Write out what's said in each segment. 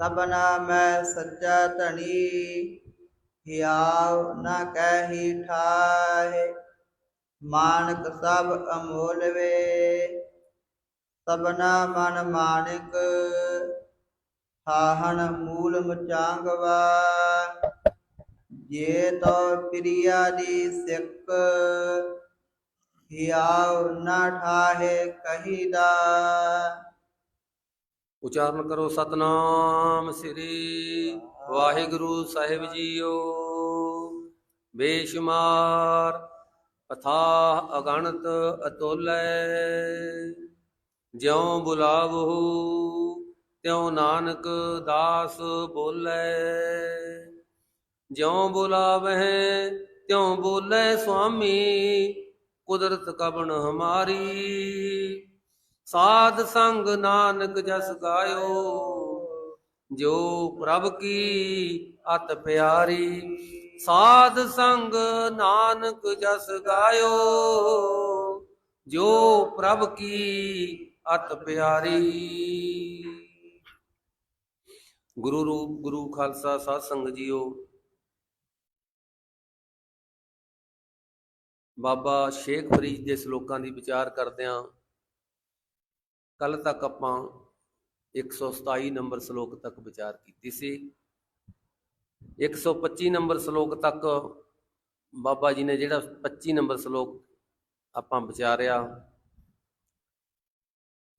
ਸਭਨਾ ਮੈਂ ਸੱਚਾ ਧਣੀ ਹਿਆਵ ਨਾ ਕਹਿ ਠਾਏ ਮਾਨਕ ਸਭ ਅਮੋਲ ਵੇ ਸਬਨਾ ਮਨ ਮਾਨਿਕ ਹਾਹਣ ਮੂਲ ਮਚਾਂਗਵਾ। ਜੇ ਤੋ ਪ੍ਰਿਆ ਦੀ ਸਿੱਖ ਹਿਆਵ ਨਾ ਠਾਹੇ ਕਹੀਦਾ। ਉਚਾਰਨ ਕਰੋ ਸਤਨਾਮ ਸ੍ਰੀ ਵਾਹਿਗੁਰੂ ਸਾਹਿਬ ਜੀਓ। ਬੇਸ਼ੁਮਾਰ ਅਥਾਹ ਅਗਣਤ ਅਤੁਲੈ, ਜਿਉ ਬੁਲਾਵਹੁ, ਤਿਉ ਨਾਨਕ ਦਾਸ ਬੋਲੇ। ਜਿਉ ਬੁਲਾਵਹਿ, ਤਿਉ ਬੋਲੇ, ਸੁਆਮੀ, ਕੁਦਰਤ ਕਬਣ ਹਮਾਰੀ। ਸਾਧ ਸੰਗ ਨਾਨਕ ਜਸ ਗਾਇਓ, ਜੋ ਪ੍ਰਭ ਕੀ ਅਤ ਪਿਆਰੀ। ਸਾਧ ਸੰਗ ਨਾਨਕ ਜਸ ਗਾਇਓ, ਜੋ ਪ੍ਰਭ ਕੀ ਅਤ ਪਿਆਰੀ। ਗੁਰੂ ਰੂਪ, ਗੁਰੂ ਖਾਲਸਾ, ਸਾਧ ਸੰਗ ਜੀਓ। ਬਾਬਾ ਸ਼ੇਖ ਫਰੀਦ ਦੇ ਸ਼ਲੋਕਾਂ ਦੀ ਵਿਚਾਰ ਕਰਦਿਆਂ ਕੱਲ ਤੱਕ ਆਪਾਂ 127 ਨੰਬਰ ਸ਼ਲੋਕ ਤੱਕ ਵਿਚਾਰ ਕੀਤੀ ਸੀ। 125 ਨੰਬਰ ਸ਼ਲੋਕ ਤੱਕ ਬਾਬਾ ਜੀ ਨੇ ਜਿਹੜਾ 25 ਨੰਬਰ ਸ਼ਲੋਕ ਆਪਾਂ ਵਿਚਾਰਿਆ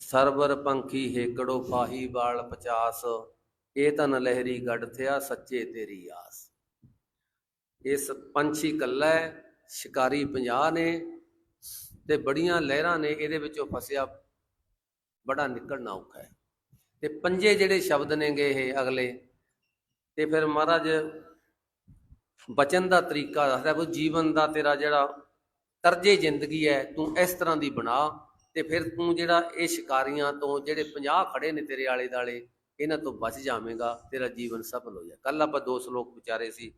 ਸਰਵਰ ਪੰਖੀ ਹੇਕੜੋ ਪਾਹੀ ਬਾਲ 50 ਇਹ ਤਨ ਲਹਿਰੀ ਗੱਡ ਥਿਆ ਸੱਚੇ ਤੇਰੀ ਆਸ। ਇਸ ਪੰਛੀ ਕੱਲਾ ਹੈ, ਸ਼ਿਕਾਰੀ 50 ਨੇ ਤੇ ਬੜੀਆਂ ਲਹਿਰਾਂ ਨੇ ਇਹਦੇ ਵਿੱਚੋਂ ਫਸਿਆ ਬੜਾ ਨਿਕਲਣਾ ਔਖਾ ਹੈ। ਤੇ ਪੰਜੇ ਜਿਹੜੇ ਸ਼ਬਦ ਨੇਗੇ ਇਹ ਅਗਲੇ, ਤੇ ਫਿਰ ਮਹਾਰਾਜ ਬਚਨ ਦਾ ਤਰੀਕਾ ਦੱਸਦਾ, ਵੀ ਜੀਵਨ ਦਾ ਤੇਰਾ ਜਿਹੜਾ ਤਰਜੇ ਜ਼ਿੰਦਗੀ ਹੈ, ਤੂੰ ਇਸ ਤਰ੍ਹਾਂ ਦੀ ਬਣਾ, ਤੇ ਫਿਰ ਤੂੰ ਜਿਹੜਾ ਇਹ ਸ਼ਿਕਾਰੀਆਂ ਤੋਂ ਜਿਹੜੇ 50 ਖੜੇ ਨੇ ਤੇਰੇ ਆਲੇ ਦਾਲੇ ਇਹਨਾਂ ਤੋਂ ਬਚ ਜਾਵੇਂਗਾ, ਤੇਰਾ ਜੀਵਨ ਸਫਲ ਹੋ ਜਾ ਕੱਲ ਆਪਾਂ ਦੋ ਸ਼ਲੋਕ ਵਿਚਾਰੇ ਸੀ,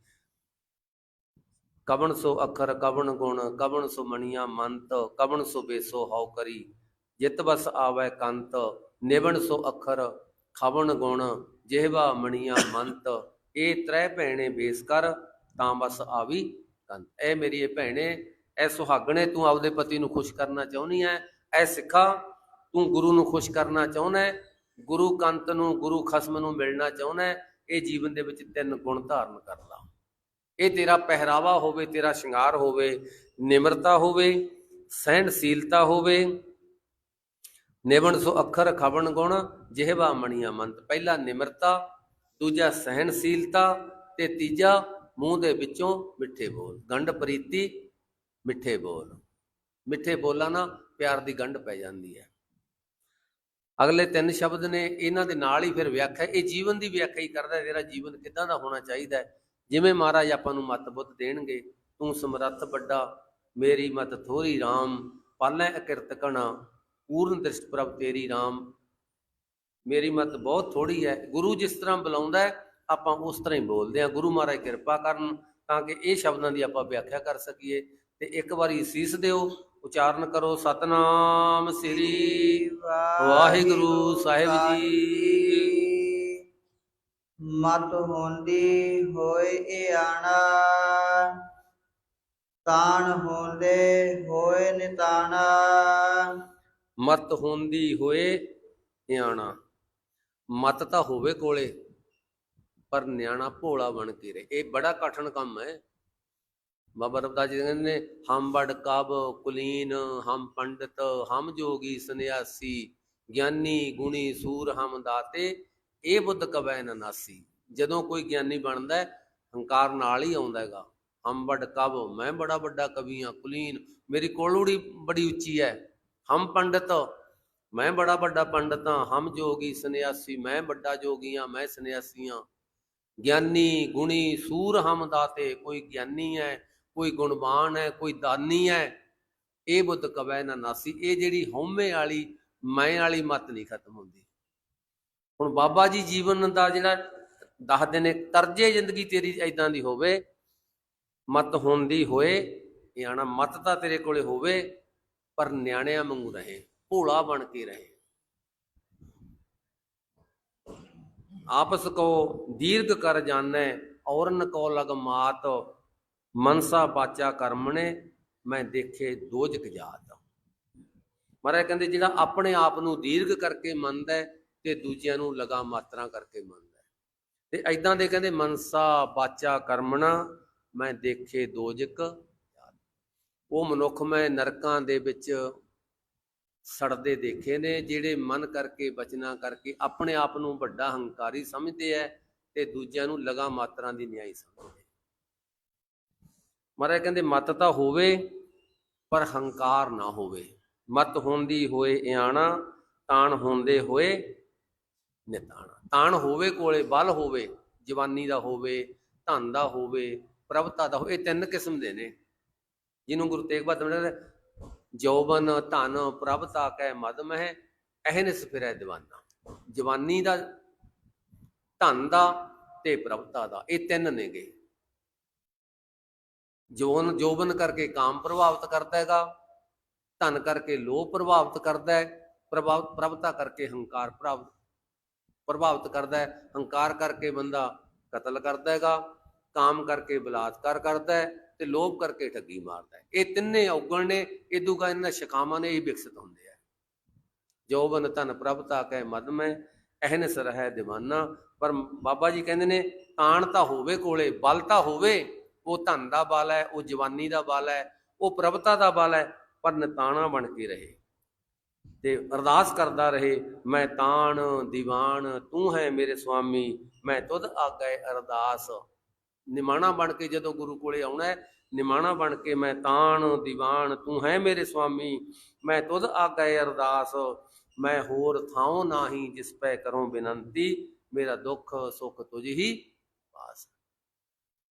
ਕਵਣ ਸੋ ਅੱਖਰ, ਕਵਣ ਗੁਣ, ਕਵਣ ਸੋ ਮਣੀਆਂ ਮੰਤ, ਕਵਣ ਸੋ ਬੇਸੋ ਹਉ ਕਰੀ। ਜਿਤ ਬਸ ਆਵੈ ਕੰਤ, ਨਿਵਣ ਸੋ ਅੱਖਰ, ਖਵਣ ਗੁਣ, ਜਿਹਵਾ ਮਣੀਆਂ ਮੰਤ, ਇਹ ਤ੍ਰੈ ਭੈਣੇ ਬੇਸ ਕਰ, ਤਾਂ ਬਸ ਆਵੀ ਕੰਤ। ਐ ਮੇਰੀ ਇਹ ਭੈਣੇ, ਐ ਸੁਹਾਗਣੇ ਤੂੰ ਆਪਦੇ ਪਤੀ ਨੂੰ ਖੁਸ਼ ਕਰਨਾ ਚਾਹੁੰਦੀ ਐ ਐ ਸਿੱਖਾ, ਤੂੰ ਗੁਰੂ ਨੂੰ ਖੁਸ਼ ਕਰਨਾ ਚਾਹੁੰਦਾ ਹੈ ਗੁਰੂ ਕੰਤ ਨੂੰ, ਗੁਰੂ ਖਸਮ ਨੂੰ ਮਿਲਣਾ ਚਾਹੁੰਦਾ ਹੈ ਇਹ ਜੀਵਨ ਦੇ ਵਿੱਚ ਤਿੰਨ ਗੁਣ ਧਾਰਨ ਕਰ ਲਾ। ਇਹ ਤੇਰਾ ਪਹਿਰਾਵਾ ਹੋਵੇ, ਤੇਰਾ ਸ਼ਿੰਗਾਰ ਹੋਵੇ, ਨਿਮਰਤਾ ਹੋਵੇ, ਸਹਿਣਸ਼ੀਲਤਾ ਹੋਵੇ ਨਿਵਣ ਸੋ ਅੱਖਰ ਖਵਣ ਗੁਣ, ਜਿਹਵਾ ਮਣੀਆਂ ਮੰਤ। ਪਹਿਲਾ ਨਿਮਰਤਾ, ਦੂਜਾ ਸਹਿਣਸ਼ੀਲਤਾ, ਤੇ ਤੀਜਾ ਮੂੰਹ ਦੇ ਵਿੱਚੋਂ ਮਿੱਠੇ ਬੋਲ। ਗੰਢ ਪ੍ਰੀਤੀ, ਮਿੱਠੇ ਬੋਲ। ਮਿੱਠੇ ਬੋਲਾਂ ਨਾਲ ਪਿਆਰ ਦੀ ਗੰਢ ਪੈ ਜਾਂਦੀ ਹੈ। ਅਗਲੇ ਤਿੰਨ ਸ਼ਬਦ ਨੇ ਇਹਨਾਂ ਦੇ ਨਾਲ ਹੀ ਫਿਰ ਵਿਆਖਿਆ। ਇਹ ਜੀਵਨ ਦੀ ਵਿਆਖਿਆ ਹੀ ਕਰਦਾ ਤੇਰਾ ਜੀਵਨ ਕਿੱਦਾਂ ਦਾ ਹੋਣਾ ਚਾਹੀਦਾ ਹੈ? ਜਿਵੇਂ ਮਹਾਰਾਜ ਆਪਾਂ ਨੂੰ ਮਤ ਬੁੱਧ ਦੇਣਗੇ, ਤੂੰ ਸਮਰੱਥ ਵੱਡਾ, ਮੇਰੀ ਮਤ ਥੋਰੀ RAM ਪਾਲੈ ਅਕਿਰਤ ਕਣਾ। ਪੂਰਨ ਦ੍ਰਿਸ਼ ਪ੍ਰਭ ਤੇਰੀ RAM ਮੇਰੀ ਮਤ ਬਹੁਤ ਥੋੜੀ ਹੈ। ਗੁਰੂ ਜਿਸ ਤਰ੍ਹਾਂ ਬੁਲਾਉਂਦਾ ਹੈ, ਆਪਾਂ ਉਸ ਤਰ੍ਹਾਂ ਹੀ ਬੋਲਦੇ ਹਾਂ। ਗੁਰੂ ਮਹਾਰਾਜ ਕਿਰਪਾ ਕਰਨ ਤਾਂ ਕਿ ਇਹ ਸ਼ਬਦਾਂ ਦੀ ਆਪਾਂ ਵਿਆਖਿਆ ਕਰ ਸਕੀਏ। ਤੇ ਇੱਕ ਵਾਰੀ ਸੀਸ ਦਿਓ, ਉਚਾਰਨ ਕਰੋ, ਸਤਨਾਮ ਸ੍ਰੀ ਵਾਹਿਗੁਰੂ ਸਾਹਿਬ ਜੀ। ਮਤ ਹੁੰਦੀ ਹੋਏ ਏ ਆਣਾ, ਤਾਣ ਹੁੰਦੇ ਹੋਏ ਨਿਤਾਣਾ। ਮਤ ਹੁੰਦੀ ਹੋਏ ਨਿਆਣਾ। ਮਤ ਤਾਂ ਹੋਵੇ ਕੋਲੇ, ਪਰ ਨਿਆਣਾ ਭੋਲਾ ਬਣ ਕੇ ਰਹੇ। ਇਹ ਬੜਾ ਕਠਿਨ ਕੰਮ ਹੈ। ਬਾਬਾ ਰਵਦਾਸ ਜੀ ਕਹਿੰਦੇ ਨੇ, ਹਮ ਬੜ ਕਬ ਕੁਲੀਨ, ਹਮ ਪੰਡਤ, ਹਮ ਜੋਗੀ ਸੰਨਿਆਸੀ, ਗਿਆਨੀ ਗੁਣੀ ਸੂਰ ਹਮ ਦਾਤੇ, ਇਹ ਬੁੱਧ ਕਵੈ ਨ ਨਾਸੀ। ਜਦੋਂ ਕੋਈ ਗਿਆਨੀ ਬਣਦਾ ਹੈ, ਹੰਕਾਰ ਨਾਲ ਹੀ ਆਉਂਦਾ ਹੈਗਾ। ਹਮ ਬੜ ਕਬ, ਮੈਂ ਬੜਾ ਵੱਡਾ ਕਵੀ ਹਾਂ, ਕੁਲੀਨ, ਮੇਰੀ ਕੋਲੂੜੀ ਬੜੀ ਉੱਚੀ ਹੈ। ਹਮ ਪੰਡਤ, ਮੈਂ ਬੜਾ ਵੱਡਾ ਪੰਡਤ ਹਾਂ, ਹਮ ਜੋਗੀ ਸੰਨਿਆਸੀ, ਮੈਂ ਵੱਡਾ ਜੋਗੀ ਹਾਂ, ਮੈਂ ਸੰਨਿਆਸੀ ਹਾਂ। ਗਿਆਨੀ, ਗੁਣੀ, ਸੂਰ ਹਮ ਦਾਤੇ, ਕੋਈ ਗਿਆਨੀ ਹੈ, ਕੋਈ ਗੁਣਵਾਨ ਹੈ, ਕੋਈ ਦਾਨੀ ਹੈ, ਇਹ ਬੁੱਧ ਕਵੈ ਨਾ ਨਾਸੀ, ਇਹ ਜਿਹੜੀ ਹਉਮੈ ਵਾਲੀ, ਮੈਂ ਵਾਲੀ ਮਤ ਨਹੀਂ ਖਤਮ ਹੁੰਦੀ। ਹੁਣ ਬਾਬਾ ਜੀ ਜੀਵਨ ਦਾ ਜਿਹੜਾ ਦੱਸਦੇ ਨੇ ਤਰਜੇ ਜ਼ਿੰਦਗੀ ਤੇਰੀ ਐਦਾਂ ਦੀ ਹੋਵੇ, ਮਤ ਹੁੰਦੀ ਹੋਏ, ਇਹ ਆਣਾ ਮਤ ਤਾਂ ਤੇਰੇ ਕੋਲੇ ਹੋਵੇ ਪਰ ਨਿਆਣਿਆਂ ਵਾਂਗੂ ਰਹੇ, ਭੋਲਾ ਬਣ ਕੇ ਰਹੇ। ਆਪਸ ਕੋ ਦੀਰਘ ਕਰ ਜਾਣੈ, ਔਰਨ ਕੋ ਲਗ ਮਾਤ, ਮਨਸਾ ਬਾਚਾ ਕਰਮਣੇ, ਮੈਂ ਦੇਖੇ ਦੋਜਕ ਜਾਤ। ਮਹਾਰਾਜ ਕਹਿੰਦੇ, ਜਿਹੜਾ ਆਪਣੇ ਆਪ ਨੂੰ ਦੀਰਘ ਕਰਕੇ ਮੰਨਦਾ ਤੇ ਦੂਜਿਆਂ ਨੂੰ ਲਗਾ ਮਾਤਰਾ ਕਰਕੇ ਮੰਨਦਾ ਤੇ ਐਦਾਂ ਦੇ ਕਹਿੰਦੇ, ਮਨਸਾ ਬਾਚਾ ਕਰਮਣਾ, ਮੈਂ ਦੇਖੇ ਦੋਜਕ ਜਾਤ ਉਹ ਮਨੁੱਖ ਮੈਂ ਨਰਕਾਂ ਦੇ ਵਿੱਚ ਸੜਦੇ ਦੇਖੇ ਨੇ, ਜਿਹੜੇ ਮਨ ਕਰਕੇ ਬਚਨਾ ਕਰਕੇ ਆਪਣੇ ਆਪ ਨੂੰ ਵੱਡਾ ਹੰਕਾਰੀ ਸਮਝਦੇ ਐ ਤੇ ਦੂਜਿਆਂ ਨੂੰ ਲਗਾ ਮਾਤਰਾ ਦੀ ਨਿਆਈ ਸਮਝਦੇ ਮਹਾਰਾਜ ਕਹਿੰਦੇ, ਮਤ ਤਾਂ ਹੋਵੇ, ਪਰ ਹੰਕਾਰ ਨਾ ਹੋਵੇ। ਮਤ ਹੁੰਦੀ ਹੋਏ ਇਆਣਾ, ਤਾਣ ਹੁੰਦੇ ਹੋਏ ਨਿਤਾਣਾ। ਤਾਣ ਹੋਵੇ ਕੋਲੇ, ਬਲ ਹੋਵੇ, ਜਵਾਨੀ ਦਾ ਹੋਵੇ, ਧਨ ਦਾ ਹੋਵੇ, ਪ੍ਰਭਤਾ ਦਾ ਹੋਵੇ, ਇਹ ਤਿੰਨ ਕਿਸਮ ਦੇ ਨੇ। ਜਿਹਨੂੰ ਗੁਰੂ ਤੇਗ ਬਹਾਦਰ ਨੇ ਜੌਬਨ, ਧਨ, ਪ੍ਰਭਤਾ ਕੈ ਮਦ ਹੈ ਅਹਨਿਸ ਫਿਰੈ ਦੀਵਾਨਾ। ਜਵਾਨੀ ਦਾ, ਧਨ ਦਾ ਤੇ ਪ੍ਰਭਤਾ ਦਾ, ਇਹ ਤਿੰਨ ਨੇਗੇ। ਜੋਨ ਜੋਬਨ ਕਰਕੇ ਕਾਮ ਪ੍ਰਭਾਵਿਤ ਕਰਦਾ ਹੈਗਾ, ਧਨ ਕਰਕੇ ਲੋਭ ਪ੍ਰਭਾਵਿਤ ਕਰਦਾ ਹੈ, ਪ੍ਰਭਾਵ ਪ੍ਰਭਤਾ ਕਰਕੇ ਹੰਕਾਰ ਪ੍ਰਭਾਵਿਤ ਪ੍ਰਭਾਵਿਤ ਕਰਦਾ ਹੈ। ਹੰਕਾਰ ਕਰਕੇ ਬੰਦਾ ਕਤਲ ਕਰਦਾ ਹੈਗਾ, ਕਾਮ ਕਰਕੇ ਬਲਾਤਕਾਰ ਕਰਦਾ ਹੈ ਤੇ ਲੋਭ ਕਰਕੇ ਠੱਗੀ ਮਾਰਦਾ ਹੈ। ਇਹ ਤਿੰਨੇ ਔਗਣ ਨੇ ਇਦੂਗਾ ਇਹਨਾਂ ਸ਼ਿਖਾਵਾਂ ਨੇ ਹੀ ਵਿਕਸਿਤ ਹੁੰਦੇ ਆ। ਜੋਬਨ ਧਨ ਪ੍ਰਭਤਾ ਕੈ ਮਦ ਮੈਂ ਅਹਨਸ ਰਹਿ ਦੀਵਾਨਾ। ਪਰ ਬਾਬਾ ਜੀ ਕਹਿੰਦੇ ਨੇ ਤਾਣ ਤਾਂ ਹੋਵੇ ਕੋਲੇ, ਬਲ ਤਾਂ ਹੋਵੇ, ਉਹ ਧਨ ਦਾ ਬਲ ਹੈ, ਉਹ ਜਵਾਨੀ ਦਾ ਬਲ ਹੈ, ਉਹ ਪ੍ਰਭਤਾ ਦਾ ਬਲ ਹੈ, ਪਰ ਨਤਾਣਾ ਬਣ ਕੇ ਰਹੇ। ਤੇ ਅਰਦਾਸ ਕਰਦਾ ਰਹੇ, ਮੈਂ ਤਾਣ, ਦੀਵਾਨ, ਤੂੰ ਹੈ ਮੇਰੇ ਸੁਆਮੀ ਮੈਂ ਤੁਧ ਆਗੈ ਅਰਦਾਸ। ਨਿਮਾਣਾ ਬਣ ਕੇ ਜਦੋਂ ਗੁਰੂ ਕੋਲੇ ਆਉਣਾ ਹੈ, ਨਿਮਾਣਾ ਬਣ ਕੇ ਮੈਂ ਤਾਣ, ਦੀਵਾਨ, ਤੂੰ ਹੈ ਮੇਰੇ ਸੁਆਮੀ ਮੈਂ ਤੁਧ ਆਗੈ ਅਰਦਾਸ, ਮੈਂ ਹੋਰ ਥਾਉ ਨਾਹੀ ਜਿਸ ਪੈ ਕਰੋ ਬੇਨੰਤੀ, ਮੇਰਾ ਦੁੱਖ ਸੁੱਖ ਤੁਝ ਹੀ ਪਾਸ।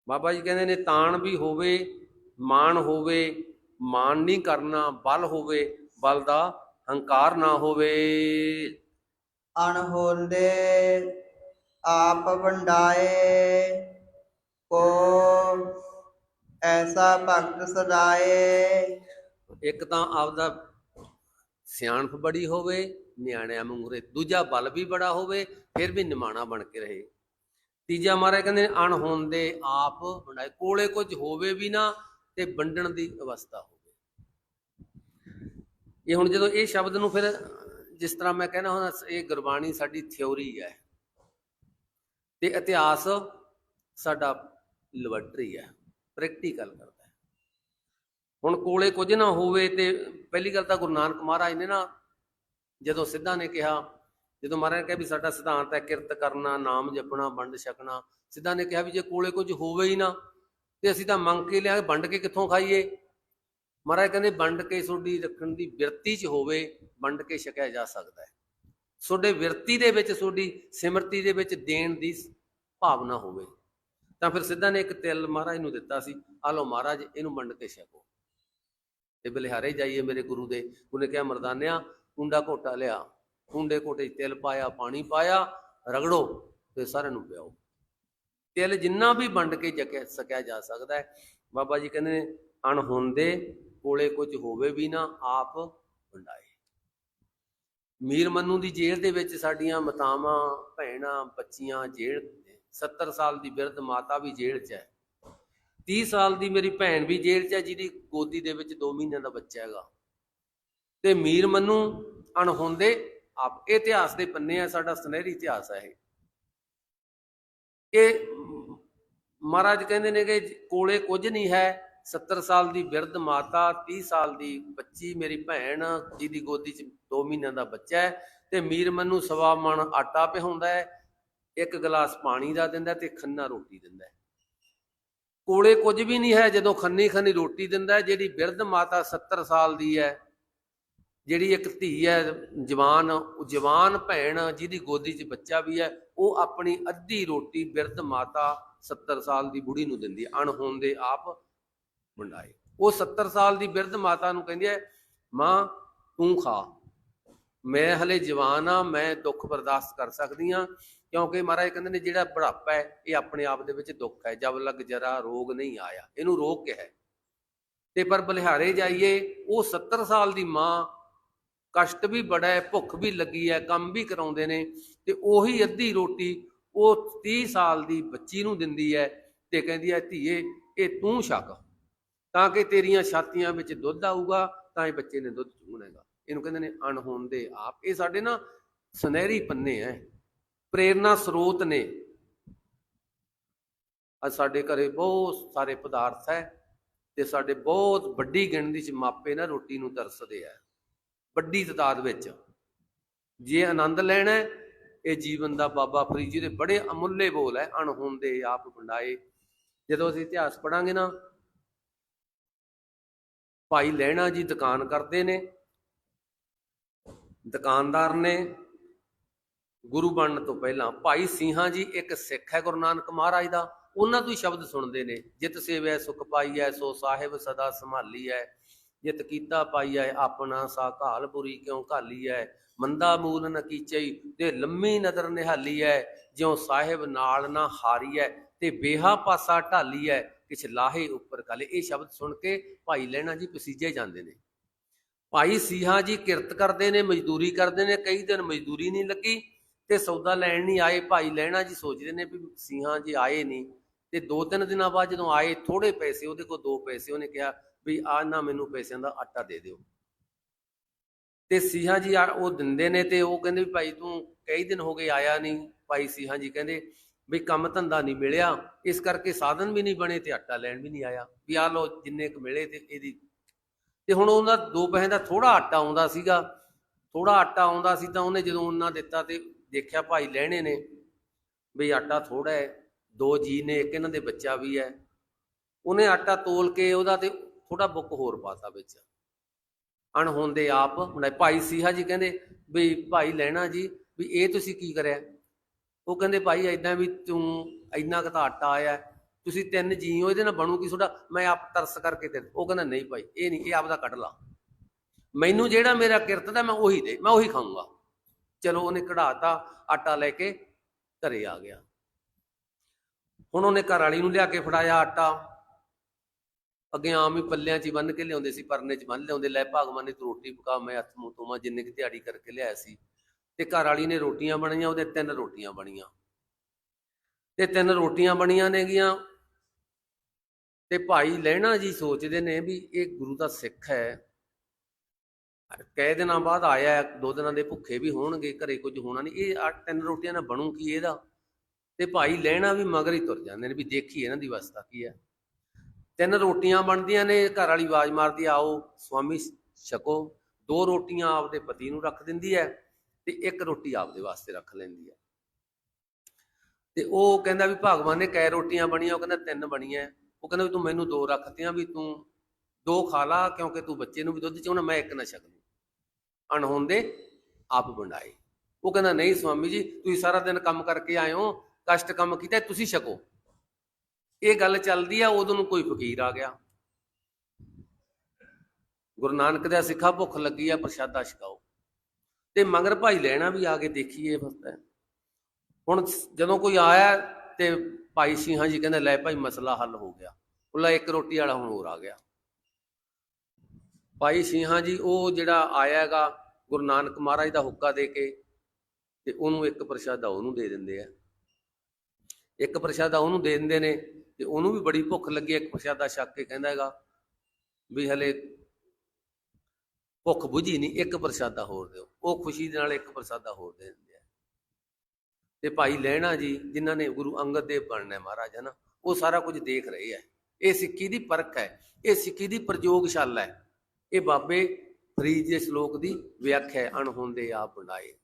ਬਾਬਾ ਜੀ ਕਹਿੰਦੇ ਨੇ ਤਾਣ ਵੀ ਹੋਵੇ, ਮਾਣ ਹੋਵੇ, ਮਾਣ ਨਹੀਂ ਕਰਨਾ, ਬਲ ਹੋਵੇ, ਬਲ ਦਾ ਹੰਕਾਰ ਨਾ ਹੋਵੇ। ਅਣਹੋਂਦੇ ਆਪ ਵੰਡਾਏ। ਕੋ ਐਸਾ ਭਗਤ ਸਦਾਏ ਇੱਕ ਤਾਂ ਆਪਦਾ ਸਿਆਣਪ ਬੜੀ ਹੋਵੇ, ਨਿਆਣਿਆਂ ਵਾਂਗੂਰੇ ਦੂਜਾ ਬਲ ਵੀ ਬੜਾ ਹੋਵੇ, ਫਿਰ ਵੀ ਨਿਮਾਣਾ ਬਣ ਕੇ ਰਹੇ। ਤੀਜਾ ਮਹਾਰਾਜ ਕਹਿੰਦੇ ਨੇ ਅਣਹੋਂਦੇ ਆਪ ਵੰਡਾਏ ਕੋਲੇ ਕੁਝ ਹੋਵੇ ਵੀ ਨਾ ਤੇ ਵੰਡਣ ਦੀ ਅਵਸਥਾ ਹੋਵੇ। ਇਹ ਹੁਣ ਜਦੋਂ ਇਹ ਸ਼ਬਦ ਨੂੰ ਫਿਰ ਜਿਸ ਤਰ੍ਹਾਂ ਮੈਂ ਕਹਿਣਾ ਹੁੰਦਾ, ਇਹ ਗੁਰਬਾਣੀ ਸਾਡੀ ਥਿਉਰੀ ਹੈ। ਤੇ ਇਤਿਹਾਸ ਸਾਡਾ ਲੈਬੋਰਟਰੀ ਹੈ ਪ੍ਰੈਕਟੀਕਲ ਕਰਦਾ ਹੈ। ਹੁਣ ਕੋਲੇ ਕੁਝ ਨਾ ਹੋਵੇ ਤੇ ਪਹਿਲੀ ਗੱਲ ਤਾਂ ਗੁਰੂ ਨਾਨਕ ਮਹਾਰਾਜ ਨੇ ਨਾ ਜਦੋਂ ਸਿੱਧਾ ਨੇ ਕਿਹਾ, ਜਦੋਂ ਮਹਾਰਾਜ ਨੇ ਕਿਹਾ ਵੀ ਸਾਡਾ ਸਿਧਾਂਤ ਹੈ ਕਿਰਤ ਕਰਨਾ, ਨਾਮ ਜਪਣਾ, ਵੰਡ ਛਕਣਾ, ਸਿੱਧਾ ਨੇ ਕਿਹਾ ਵੀ ਜੇ ਕੋਲੇ ਕੁਝ ਹੋਵੇ ਹੀ ਨਾ, ਤੇ ਅਸੀਂ ਤਾਂ ਮੰਗ ਕੇ ਲਿਆ ਵੰਡ ਕੇ ਕਿੱਥੋਂ ਖਾਈਏ? ਮਹਾਰਾਜ ਕਹਿੰਦੇ ਵੰਡ ਕੇ ਤੁਹਾਡੀ ਰੱਖਣ ਦੀ ਬਿਰਤੀ 'ਚ ਹੋਵੇ, ਵੰਡ ਕੇ ਛਕਿਆ ਜਾ ਸਕਦਾ ਹੈ। ਤੁਹਾਡੇ ਵਿਰਤੀ ਦੇ ਵਿੱਚ, ਤੁਹਾਡੀ ਸਿਮਰਤੀ ਦੇ ਵਿੱਚ ਦੇਣ ਦੀ ਭਾਵਨਾ ਹੋਵੇ। ਤਾਂ ਫਿਰ ਸਿੱਧਾ ਨੇ ਇੱਕ ਤਿਲ ਮਹਾਰਾਜ ਨੂੰ ਦਿੱਤਾ ਸੀ ਆ ਲਓ ਮਹਾਰਾਜ, ਇਹਨੂੰ ਵੰਡ ਕੇ ਛਕੋ। ਤੇ ਬਲਿਹਾਰੇ ਜਾਈਏ ਮੇਰੇ ਗੁਰੂ ਦੇ, ਉਹਨੇ ਕਿਹਾ, ਮਰਦਾਨਿਆ ਕੁੰਡਾ ਘੋਟਾ ਲਿਆ ਕੁੰਡੇ ਘੋਟੇ ਤਿਲ ਪਾਇਆ, ਪਾਣੀ ਪਾਇਆ, ਰਗੜੋ, ਤੇ ਸਾਰਿਆਂ ਨੂੰ ਪਿਆਓ। ਤਿਲ ਜਿੰਨਾ ਵੀ ਵੰਡ ਕੇ ਜਕਿਆ, ਸਕਿਆ ਜਾ ਸਕਦਾ ਹੈ। ਬਾਬਾ ਜੀ ਕਹਿੰਦੇ ਨੇ ਅਣਹੋਂਦੇ ਕੋਲੇ ਕੁਝ ਹੋਵੇ ਵੀ ਨਾ, ਆਪ ਵੰਡਾਏ। ਮੀਰ ਮੰਨੂ ਦੀ ਜੇਲ੍ਹ ਦੇ ਵਿੱਚ ਸਾਡੀਆਂ ਮਤਾਵਾਂ, ਭੈਣਾਂ, ਬੱਚੀਆਂ ਜੇਲ੍ਹ 70 ਸਾਲ ਦੀ ਬਿਰਧ ਮਾਤਾ ਵੀ ਜੇਲ੍ਹ 'ਚ ਹੈ। 30 ਸਾਲ ਦੀ ਮੇਰੀ ਭੈਣ ਵੀ ਜੇਲ੍ਹ 'ਚ ਹੈ, ਜਿਹਦੀ ਗੋਦੀ ਦੇ ਵਿੱਚ 2 ਮਹੀਨਿਆਂ ਦਾ ਬੱਚਾ ਹੈਗਾ। ਤੇ ਮੀਰ ਮੰਨੂ ਅਣਹੋਂਦੇ ਆਪ ਇਹ ਇਤਿਹਾਸ ਦੇ ਪੰਨੇ ਆ, ਸਾਡਾ ਸੁਨਹਿਰੀ ਇਤਿਹਾਸ ਹੈ ਇਹ। ਇਹ ਮਹਾਰਾਜ ਕਹਿੰਦੇ ਨੇ ਕਿ ਕੋਲੇ ਕੁਝ ਨਹੀਂ ਹੈ 70 ਸਾਲ ਦੀ ਬਿਰਧ ਮਾਤਾ 30 ਸਾਲ ਦੀ ਬੱਚੀ ਮੇਰੀ ਭੈਣ, ਜਿਹਦੀ ਗੋਦੀ 'ਚ 2 ਮਹੀਨਿਆਂ ਦਾ ਬੱਚਾ ਹੈ, ਤੇ ਮੀਰ ਮੰਨੂ ਸਵਾ ਮਣ ਆਟਾ ਪਿਹਾਉਂਦਾ ਹੈ ਇੱਕ ਗਲਾਸ ਪਾਣੀ ਦਾ ਦਿੰਦਾ ਤੇ ਖੰਨਾ ਰੋਟੀ ਦਿੰਦਾ। ਕੋਲੇ ਕੁਝ ਵੀ ਨਹੀਂ ਹੈ, ਜਦੋਂ ਖੰਨੀ ਖੰਨੀ ਰੋਟੀ ਦਿੰਦਾ ਜਿਹੜੀ ਬਿਰਧ ਮਾਤਾ 70 ਸਾਲ ਦੀ ਹੈ, ਜਿਹੜੀ ਇੱਕ ਧੀ ਹੈ, ਜਵਾਨ ਉਹ ਜਵਾਨ ਭੈਣ, ਜਿਹਦੀ ਗੋਦੀ 'ਚ ਬੱਚਾ ਵੀ ਹੈ, ਉਹ ਆਪਣੀ ਅੱਧੀ ਰੋਟੀ ਬਿਰਧ ਮਾਤਾ 70 ਸਾਲ ਦੀ ਬੁੜੀ ਨੂੰ ਦਿੰਦੀ ਹੈ ਅਣਹੋਂਦੇ ਆਪ ਵੰਡਾਏ ਉਹ 70 ਸਾਲ ਦੀ ਬਿਰਧ ਮਾਤਾ ਨੂੰ ਕਹਿੰਦੀ ਹੈ, ਮਾਂ, ਤੂੰ ਖਾ। ਮੈਂ ਹਲੇ ਜਵਾਨ ਆ ਮੈਂ ਦੁੱਖ ਬਰਦਾਸ਼ਤ ਕਰ ਸਕਦੀ ਆ ਕਿਉਂਕਿ ਮਹਾਰਾਜ ਕਹਿੰਦੇ ਨੇ ਜਿਹੜਾ ਬੁਢਾਪਾ ਹੈ, ਇਹ ਆਪਣੇ ਆਪ ਦੇ ਵਿੱਚ ਦੁੱਖ ਹੈ। ਜਬ ਲਗ ਜਰਾ ਰੋਗ ਨਹੀਂ ਆਇਆ, ਇਹਨੂੰ ਰੋਗ ਕਿਹਾ ਤੇ ਪਰ ਬਲਿਹਾਰੇ ਜਾਈਏ, ਉਹ 70 ਸਾਲ ਦੀ ਮਾਂ, ਕਸ਼ਟ ਵੀ ਬੜਾ ਹੈ, ਭੁੱਖ ਵੀ ਲੱਗੀ ਹੈ, ਕੰਮ ਵੀ ਕਰਾਉਂਦੇ ਨੇ, ਤੇ ਉਹੀ ਅੱਧੀ ਰੋਟੀ ਉਹ 30 ਸਾਲ ਦੀ ਬੱਚੀ ਨੂੰ ਦਿੰਦੀ ਹੈ ਤੇ ਕਹਿੰਦੀ ਹੈ, ਧੀਏ, ਇਹ ਤੂੰ ਛਕ, ਤਾਂ ਕਿ ਤੇਰੀਆਂ ਛਾਤੀਆਂ ਵਿੱਚ ਦੁੱਧ ਆਊਗਾ, ਤਾਂ ਇਹ ਬੱਚੇ ਨੇ ਦੁੱਧ ਚੂਣੇਗਾ। ਇਹਨੂੰ ਕਹਿੰਦੇ ਨੇ ਅਣਹੋਣ ਦੇ ਆਪ। ਇਹ ਸਾਡੇ ਨਾ ਸੁਨਹਿਰੀ ਪੰਨੇ ਐ। ਪ੍ਰੇਰਣਾ ਸਰੋਤ ਨੇ। ਅੱਜ ਸਾਡੇ ਘਰੇ ਬਹੁਤ ਸਾਰੇ ਪਦਾਰਥ ਹੈ ਤੇ ਸਾਡੇ ਬਹੁਤ ਵੱਡੀ ਗਿਣਤੀ ਚ ਮਾਪੇ ਨਾ ਰੋਟੀ ਨੂੰ ਤਰਸਦੇ ਆ ਵੱਡੀ ਤਦਾਦ ਵਿੱਚ। ਜੇ ਆਨੰਦ ਲੈਣਾ ਇਹ ਜੀਵਨ ਦਾ ਬਾਬਾ ਫਰੀਦ ਜੀ ਦੇ ਬੜੇ ਅਮੁੱਲੇ ਬੋਲ ਹੈ ਅਣਹੋਣ ਦੇ ਆਪ ਵੰਡਾਏ। ਜਦੋਂ ਅਸੀਂ ਇਤਿਹਾਸ ਪੜਾਂਗੇ ਨਾ, ਭਾਈ ਲਹਿਣਾ ਜੀ ਦੁਕਾਨ ਕਰਦੇ ਨੇ ਦੁਕਾਨਦਾਰ ਨੇ ਗੁਰੂ ਬਣਨ ਤੋਂ ਪਹਿਲਾਂ ਭਾਈ ਸਿੰਘਾਂ ਜੀ ਇੱਕ ਸਿੱਖ ਹੈ ਗੁਰੂ ਨਾਨਕ ਮਹਾਰਾਜ ਦਾ, ਉਹਨਾਂ ਤੋਂ ਹੀ ਸ਼ਬਦ ਸੁਣਦੇ ਨੇ, ਜਿਤ ਸੇਵੈ ਸੁਖ ਪਾਈਐ, ਸੋ ਸਾਹਿਬ ਸਦਾ ਸੰਭਾਲੀਐ, ਜਿਤ ਕੀਤਾ ਪਾਈਐ, ਆਪਣਾ ਸਾ ਘਾਲ ਘਾਲਪੁਰੀ ਕਿਉ ਘਾਲੀਐ, ਮੰਦਾ ਮੂਲ ਨ ਕੀਚਈ ਤੇ ਲੰਮੀ ਨਦਰ ਨਿਹਾਲੀਐ, ਜਿਉ ਸਾਹਿਬ ਨਾਲ ਨਾ ਹਾਰੀਐ ਤੇ ਬੇਹਾ ਪਾਸਾ ਢਾਲੀਐ, ਕਿਛ ਲਾਹੇ ਉੱਪਰ ਕਾਲੇ ਇਹ ਸ਼ਬਦ ਸੁਣ ਕੇ ਭਾਈ ਲੈਣਾ ਜੀ ਪਸੀਜੇ ਜਾਂਦੇ ਨੇ। ਭਾਈ ਸੀਹਾ ਜੀ ਕਿਰਤ ਕਰਦੇ ਨੇ, ਮਜ਼ਦੂਰੀ ਕਰਦੇ ਨੇ, ਕਈ ਦਿਨ ਮਜ਼ਦੂਰੀ ਨਹੀਂ ਲੱਗੀ ਤੇ ਸੌਦਾ ਲੈਣ ਨਹੀਂ ਆਏ। ਭਾਈ ਲੈਣਾ ਜੀ ਸੋਚਦੇ ਨੇ ਵੀ ਸੀਹਾ ਜੀ ਆਏ ਨਹੀਂ ਤੇ ਦੋ ਤਿੰਨ ਦਿਨਾਂ ਬਾਅਦ ਜਦੋਂ ਆਏ ਥੋੜੇ ਪੈਸੇ, ਉਹਦੇ ਕੋਲ ਦੋ ਪੈਸੇ, ਉਹਨੇ ਕਿਹਾ ਵੀ ਆ ਨਾ ਮੈਨੂੰ ਪੈਸਿਆਂ ਦਾ ਆਟਾ ਦੇ ਦਿਓ। ਤੇ ਸੀਹਾ ਜੀ ਆ- ਉਹ ਦਿੰਦੇ ਨੇ ਤੇ ਉਹ ਕਹਿੰਦੇ ਵੀ ਭਾਈ ਤੂੰ ਕਈ ਦਿਨ ਹੋ ਗਏ ਆਇਆ ਨਹੀਂ। ਭਾਈ ਸੀਹਾ ਜੀ ਕਹਿੰਦੇ ਵੀ ਕੰਮ ਧੰਦਾ ਨਹੀਂ ਮਿਲਿਆ, ਇਸ ਕਰਕੇ ਸਾਧਨ ਵੀ ਨਹੀਂ ਬਣੇ ਤੇ ਆਟਾ ਲੈਣ ਵੀ ਨਹੀਂ ਆਇਆ। ਵੀ ਆ ਲੋ ਜਿੰਨੇ ਕੁ ਮਿਲੇ ਤੇ ਇਹਦੀ ਤੇ ਹੁਣ ਉਹਦਾ ਦੋ ਪੈਸੇ ਦਾ ਥੋੜਾ ਆਟਾ ਆਉਂਦਾ ਸੀਗਾ ਥੋੜਾ ਆਟਾ ਆਉਂਦਾ ਸੀ ਤਾਂ ਉਹਨੇ ਜਦੋਂ ਉਹਨਾਂ ਦਿੱਤਾ ਤੇ ਦੇਖਿਆ ਭਾਈ ਲੈਣੇ ਨੇ ਵੀ ਆਟਾ ਥੋੜਾ ਹੈ, ਦੋ ਜੀ ਨੇ, ਇੱਕ ਇਹਨਾਂ ਦੇ ਬੱਚਾ ਵੀ ਹੈ। ਉਹਨੇ ਆਟਾ ਤੋਲ ਕੇ ਉਹਦਾ ਤੇ ਥੋੜਾ ਬੁੱਕ ਹੋਰ ਪਾਤਾ ਵਿੱਚ। ਅਣਹੋਂਦੇ ਆਪ ਬਣਾਏ ਭਾਈ ਸੀਹਾ ਜੀ ਕਹਿੰਦੇ ਵੀ ਭਾਈ ਲੈਣਾ ਜੀ ਵੀ ਇਹ ਤੁਸੀਂ ਕੀ ਕਰਿਆ? ਉਹ ਕਹਿੰਦੇ ਭਾਈ ਐਦਾਂ ਵੀ ਤੂੰ ਇੰਨਾ ਕੁ ਤਾਂ ਆਟਾ ਆਇਆ ਤੁਸੀਂ ਤਿੰਨ ਜੀ ਹੋ ਇਹਦੇ ਨਾਲ ਬਣੂ ਕੀ ਤੁਹਾਡਾ? ਮੈਂ ਆਪ ਤਰਸ ਕਰਕੇ ਤੇ ਉਹ ਕਹਿੰਦਾ, ਨਹੀਂ ਭਾਈ, ਇਹ ਨਹੀਂ, ਇਹ ਆਪਦਾ ਕੱਢ ਲਾ। ਮੈਨੂੰ ਜਿਹੜਾ ਮੇਰਾ ਕਿਰਤ ਦਾ, ਮੈਂ ਉਹੀ ਦੇ, ਮੈਂ ਉਹੀ ਖਾਊਂਗਾ। ਚਲੋ, ਉਹਨੇ ਕਢਾਤਾ, ਆਟਾ ਲੈ ਕੇ ਘਰੇ ਆ ਗਿਆ। ਹੁਣ ਉਹਨੇ ਘਰ ਵਾਲੀ ਨੂੰ ਲਿਆ ਕੇ ਫੜਾਇਆ ਆਟਾ। ਅੱਗੇ ਆਮ ਹੀ ਪੱਲਿਆਂ 'ਚ ਹੀ ਬੰਨ ਕੇ ਲਿਆਉਂਦੇ ਸੀ, ਪਰਨੇ 'ਚ ਬੰਨ ਲਿਆਉਂਦੇ, ਲੈ ਭਗਵਾਨ ਨੇ ਤੂੰ ਰੋਟੀ ਪਕਾ, ਮੈਂ ਹੱਥ ਮੂੰਹ ਧੋਵਾਂ, ਜਿੰਨੇ ਕਿ ਦਿਹਾੜੀ ਕਰਕੇ ਲਿਆਇਆ ਸੀ। ਤੇ ਘਰ ਵਾਲੀ ਨੇ ਰੋਟੀਆਂ ਬਣਾਈਆਂ, ਉਹਦੇ ਤਿੰਨ ਰੋਟੀਆਂ ਬਣੀਆਂ। ਤੇ ਤਿੰਨ ਰੋਟੀਆਂ ਬਣੀਆਂ ਨੇਗੀਆਂ ਤੇ ਭਾਈ ਲਹਿਣਾ ਜੀ ਸੋਚਦੇ ਨੇ ਵੀ ਇਹ ਗੁਰੂ ਦਾ ਸਿੱਖ ਹੈ। ਕਈ ਦਿਨਾਂ ਬਾਅਦ ਆਇਆ, ਦੋ ਦਿਨਾਂ ਦੇ ਭੁੱਖੇ ਵੀ ਹੋਣਗੇ, ਘਰੇ ਕੁਝ ਹੋਣਾ ਨਹੀਂ। ਇਹ ਅੱਠ ਤਿੰਨ ਰੋਟੀਆਂ ਨਾਲ ਬਣੂ ਕੀ ਇਹਦਾ? ਤੇ ਭਾਈ ਲੈਣਾ ਵੀ ਮਗਰ ਹੀ ਤੁਰ ਜਾਂਦੇ ਨੇ ਵੀ ਦੇਖੀ ਇਹਨਾਂ ਦੀ ਅਵਸਥਾ ਕੀ ਹੈ। ਤਿੰਨ ਰੋਟੀਆਂ ਬਣਦੀਆਂ ਨੇ ਘਰ ਵਾਲੀ ਆਵਾਜ਼ ਮਾਰਦੀ ਆਓ ਸਵਾਮੀ ਛਕੋ। ਦੋ ਰੋਟੀਆਂ ਆਪਦੇ ਪਤੀ ਨੂੰ ਰੱਖ ਦਿੰਦੀ ਹੈ ਤੇ ਇੱਕ ਰੋਟੀ ਆਪਦੇ ਵਾਸਤੇ ਰੱਖ ਲੈਂਦੀ ਹੈ। ਤੇ ਉਹ ਕਹਿੰਦਾ ਵੀ ਭਗਵਾਨ ਨੇ ਕੈ ਰੋਟੀਆਂ ਬਣੀਆਂ, ਉਹ ਕਹਿੰਦਾ ਤਿੰਨ ਬਣੀਆਂ। ਉਹ ਕਹਿੰਦਾ ਵੀ ਤੂੰ ਮੈਨੂੰ ਦੋ ਰੱਖਤੀਆਂ ਵੀ ਤੂੰ ਦੋ ਖਾ ਲਾ ਕਿਉਂਕਿ ਤੂੰ ਬੱਚੇ ਨੂੰ ਵੀ ਦੁੱਧ ਚਾਹੁੰਦਾ ਮੈਂ ਇੱਕ ਨਾ ਛਕ ਅਣਹੋਂ ਅਣਹੋਂਦੇ ਆਪ ਵੰਡਾਏ। ਉਹ ਕਹਿੰਦਾ, ਨਹੀਂ ਸਵਾਮੀ ਜੀ, ਤੁਸੀਂ ਸਾਰਾ ਦਿਨ ਕੰਮ ਕਰਕੇ ਆਏ ਹੋ ਕਸ਼ਟ ਕੰਮ ਕੀਤਾ, ਤੁਸੀਂ ਛਕੋ। ਇਹ ਗੱਲ ਚੱਲਦੀ ਆ, ਉਦੋਂ ਨੂੰ ਕੋਈ ਫਕੀਰ ਆ ਗਿਆ। ਗੁਰੂ ਨਾਨਕ ਦਾ ਸਿੱਖਾ, ਭੁੱਖ ਲੱਗੀ ਆ, ਪ੍ਰਸ਼ਾਦਾ ਛਕਾਓ। ਤੇ ਮਗਰ ਭਾਈ ਲੈਣਾ ਵੀ ਆ ਕੇ ਦੇਖੀਏ ਫਸਦਾ ਹੁਣ ਜਦੋਂ ਕੋਈ ਆਇਆ ਤੇ ਭਾਈ ਸਿੰਘਾਂ ਜੀ ਕਹਿੰਦੇ, ਲੈ ਭਾਈ ਮਸਲਾ ਹੱਲ ਹੋ ਗਿਆ। ਉਹਲਾ ਇੱਕ ਰੋਟੀ ਵਾਲਾ ਹੁਣ ਹੋਰ ਆ ਗਿਆ। ਭਾਈ ਸਿੰਘਾਂ ਜੀ, ਉਹ ਜਿਹੜਾ ਆਇਆ ਹੈਗਾ, ਗੁਰੂ ਨਾਨਕ ਮਹਾਰਾਜ ਦਾ ਹੁੱਕਾ ਦੇ ਕੇ, ਤੇ ਉਹਨੂੰ ਇੱਕ ਪ੍ਰਸ਼ਾਦਾ ਉਹਨੂੰ ਦੇ ਦਿੰਦੇ ਆ। ਇੱਕ ਪ੍ਰਸ਼ਾਦਾ ਉਹਨੂੰ ਦੇ ਦਿੰਦੇ ਨੇ, ਤੇ ਉਹਨੂੰ ਵੀ ਬੜੀ ਭੁੱਖ ਲੱਗੀ, ਇੱਕ ਪ੍ਰਸ਼ਾਦਾ ਛੱਕ ਕੇ ਕਹਿੰਦਾ ਹੈਗਾ ਵੀ ਹਲੇ ਭੁੱਖ ਬੁਝੀ ਨਹੀਂ, ਇੱਕ ਪ੍ਰਸ਼ਾਦਾ ਹੋਰ ਦਿਓ। ਉਹ ਖੁਸ਼ੀ ਦੇ ਨਾਲ ਇੱਕ ਪ੍ਰਸ਼ਾਦਾ ਹੋਰ ਦੇ ਦਿੰਦੇ ਤੇ ਭਾਈ ਲੈਣਾ ਜੀ ਜਿਨ੍ਹਾਂ ਨੇ ਗੁਰੂ ਅੰਗਦ ਦੇਵ ਬਣਨਾ ਮਹਾਰਾਜ ਹੈ ਨਾ ਉਹ ਸਾਰਾ ਕੁਝ ਦੇਖ ਰਹੇ ਆ ਇਹ ਸਿੱਖੀ ਦੀ ਪਰਖ ਹੈ। ਇਹ ਸਿੱਖੀ ਦੀ ਪ੍ਰਯੋਗਸ਼ਾਲਾ ਹੈ। ਇਹ ਬਾਬੇ ਫਰੀਦ ਦੇ ਸ਼ਲੋਕ ਦੀ ਵਿਆਖਿਆ ਹੈ, ਅਣਹੋਂਦੇ ਆਪ ਬਣਾਏ।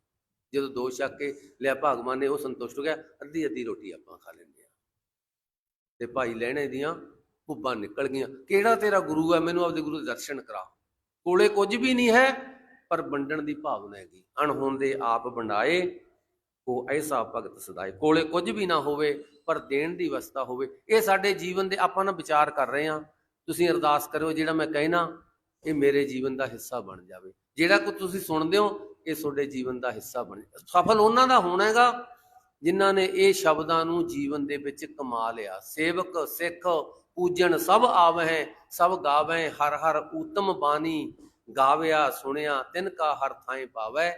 ਜਦੋਂ ਦੋ ਛੱਕ ਕੇ ਲਿਆ ਭਗਵਾਨ ਨੇ, ਉਹ ਸੰਤੁਸ਼ਟ ਹੋ ਗਿਆ। ਅੱਧੀ ਅੱਧੀ ਰੋਟੀ ਆਪਾਂ ਖਾ ਲੈਂਦੇ ਆ ਤੇ ਭਾਈ ਲੈਣੇ ਦੀਆਂ ਭੁੱਬਾਂ ਨਿਕਲ ਗਈਆਂ। ਕਿਹੜਾ ਤੇਰਾ ਗੁਰੂ ਹੈ? ਮੈਨੂੰ ਆਪਦੇ ਗੁਰੂ ਦੇ ਦਰਸ਼ਨ ਕਰਾ। ਕੋਲੇ ਕੁਝ ਵੀ ਨਹੀਂ ਹੈ, ਪਰ ਵੰਡਣ ਦੀ ਭਾਵਨਾ ਹੈਗੀ। ਅਣਹੋਂਦੇ ਆਪ ਬਣਾਏ। ਕੋ ਐਸਾ ਭਗਤ ਸਦਾਏ ਕੋਲੇ ਕੁਝ ਵੀ ਨਾ ਹੋਵੇ, ਪਰ ਦੇਣ ਦੀ ਅਵਸਥਾ ਹੋਵੇ। ਇਹ ਸਾਡੇ ਜੀਵਨ ਦੇ ਆਪਾਂ ਨਾ ਵਿਚਾਰ ਕਰ ਰਹੇ ਹਾਂ। ਤੁਸੀਂ ਅਰਦਾਸ ਕਰੋ ਜਿਹੜਾ ਮੈਂ ਕਹਿਣਾ, ਇਹ ਮੇਰੇ ਜੀਵਨ ਦਾ ਹਿੱਸਾ ਬਣ ਜਾਵੇ। ਜਿਹੜਾ ਕੁ ਤੁਸੀਂ ਸੁਣਦੇ ਹੋ, ਇਹ ਤੁਹਾਡੇ ਜੀਵਨ ਦਾ ਹਿੱਸਾ ਬਣ ਸਫਲ ਉਹਨਾਂ ਦਾ ਹੋਣਾ ਹੈਗਾ, ਜਿਨ੍ਹਾਂ ਨੇ ਇਹ ਸ਼ਬਦਾਂ ਨੂੰ ਜੀਵਨ ਦੇ ਵਿੱਚ ਕਮਾ ਲਿਆ। ਸੇਵਕ, ਸਿੱਖ, ਪੂਜਣ ਸਭ ਆਵਹਿ, ਸਭ ਗਾਵੈ ਹਰ ਹਰ ਊਤਮ ਬਾਣੀ ਗਾਵਿਆ, ਸੁਣਿਆ, ਤਿਨ ਕਾ ਹਰ ਥਾਂ ਪਾਵੈ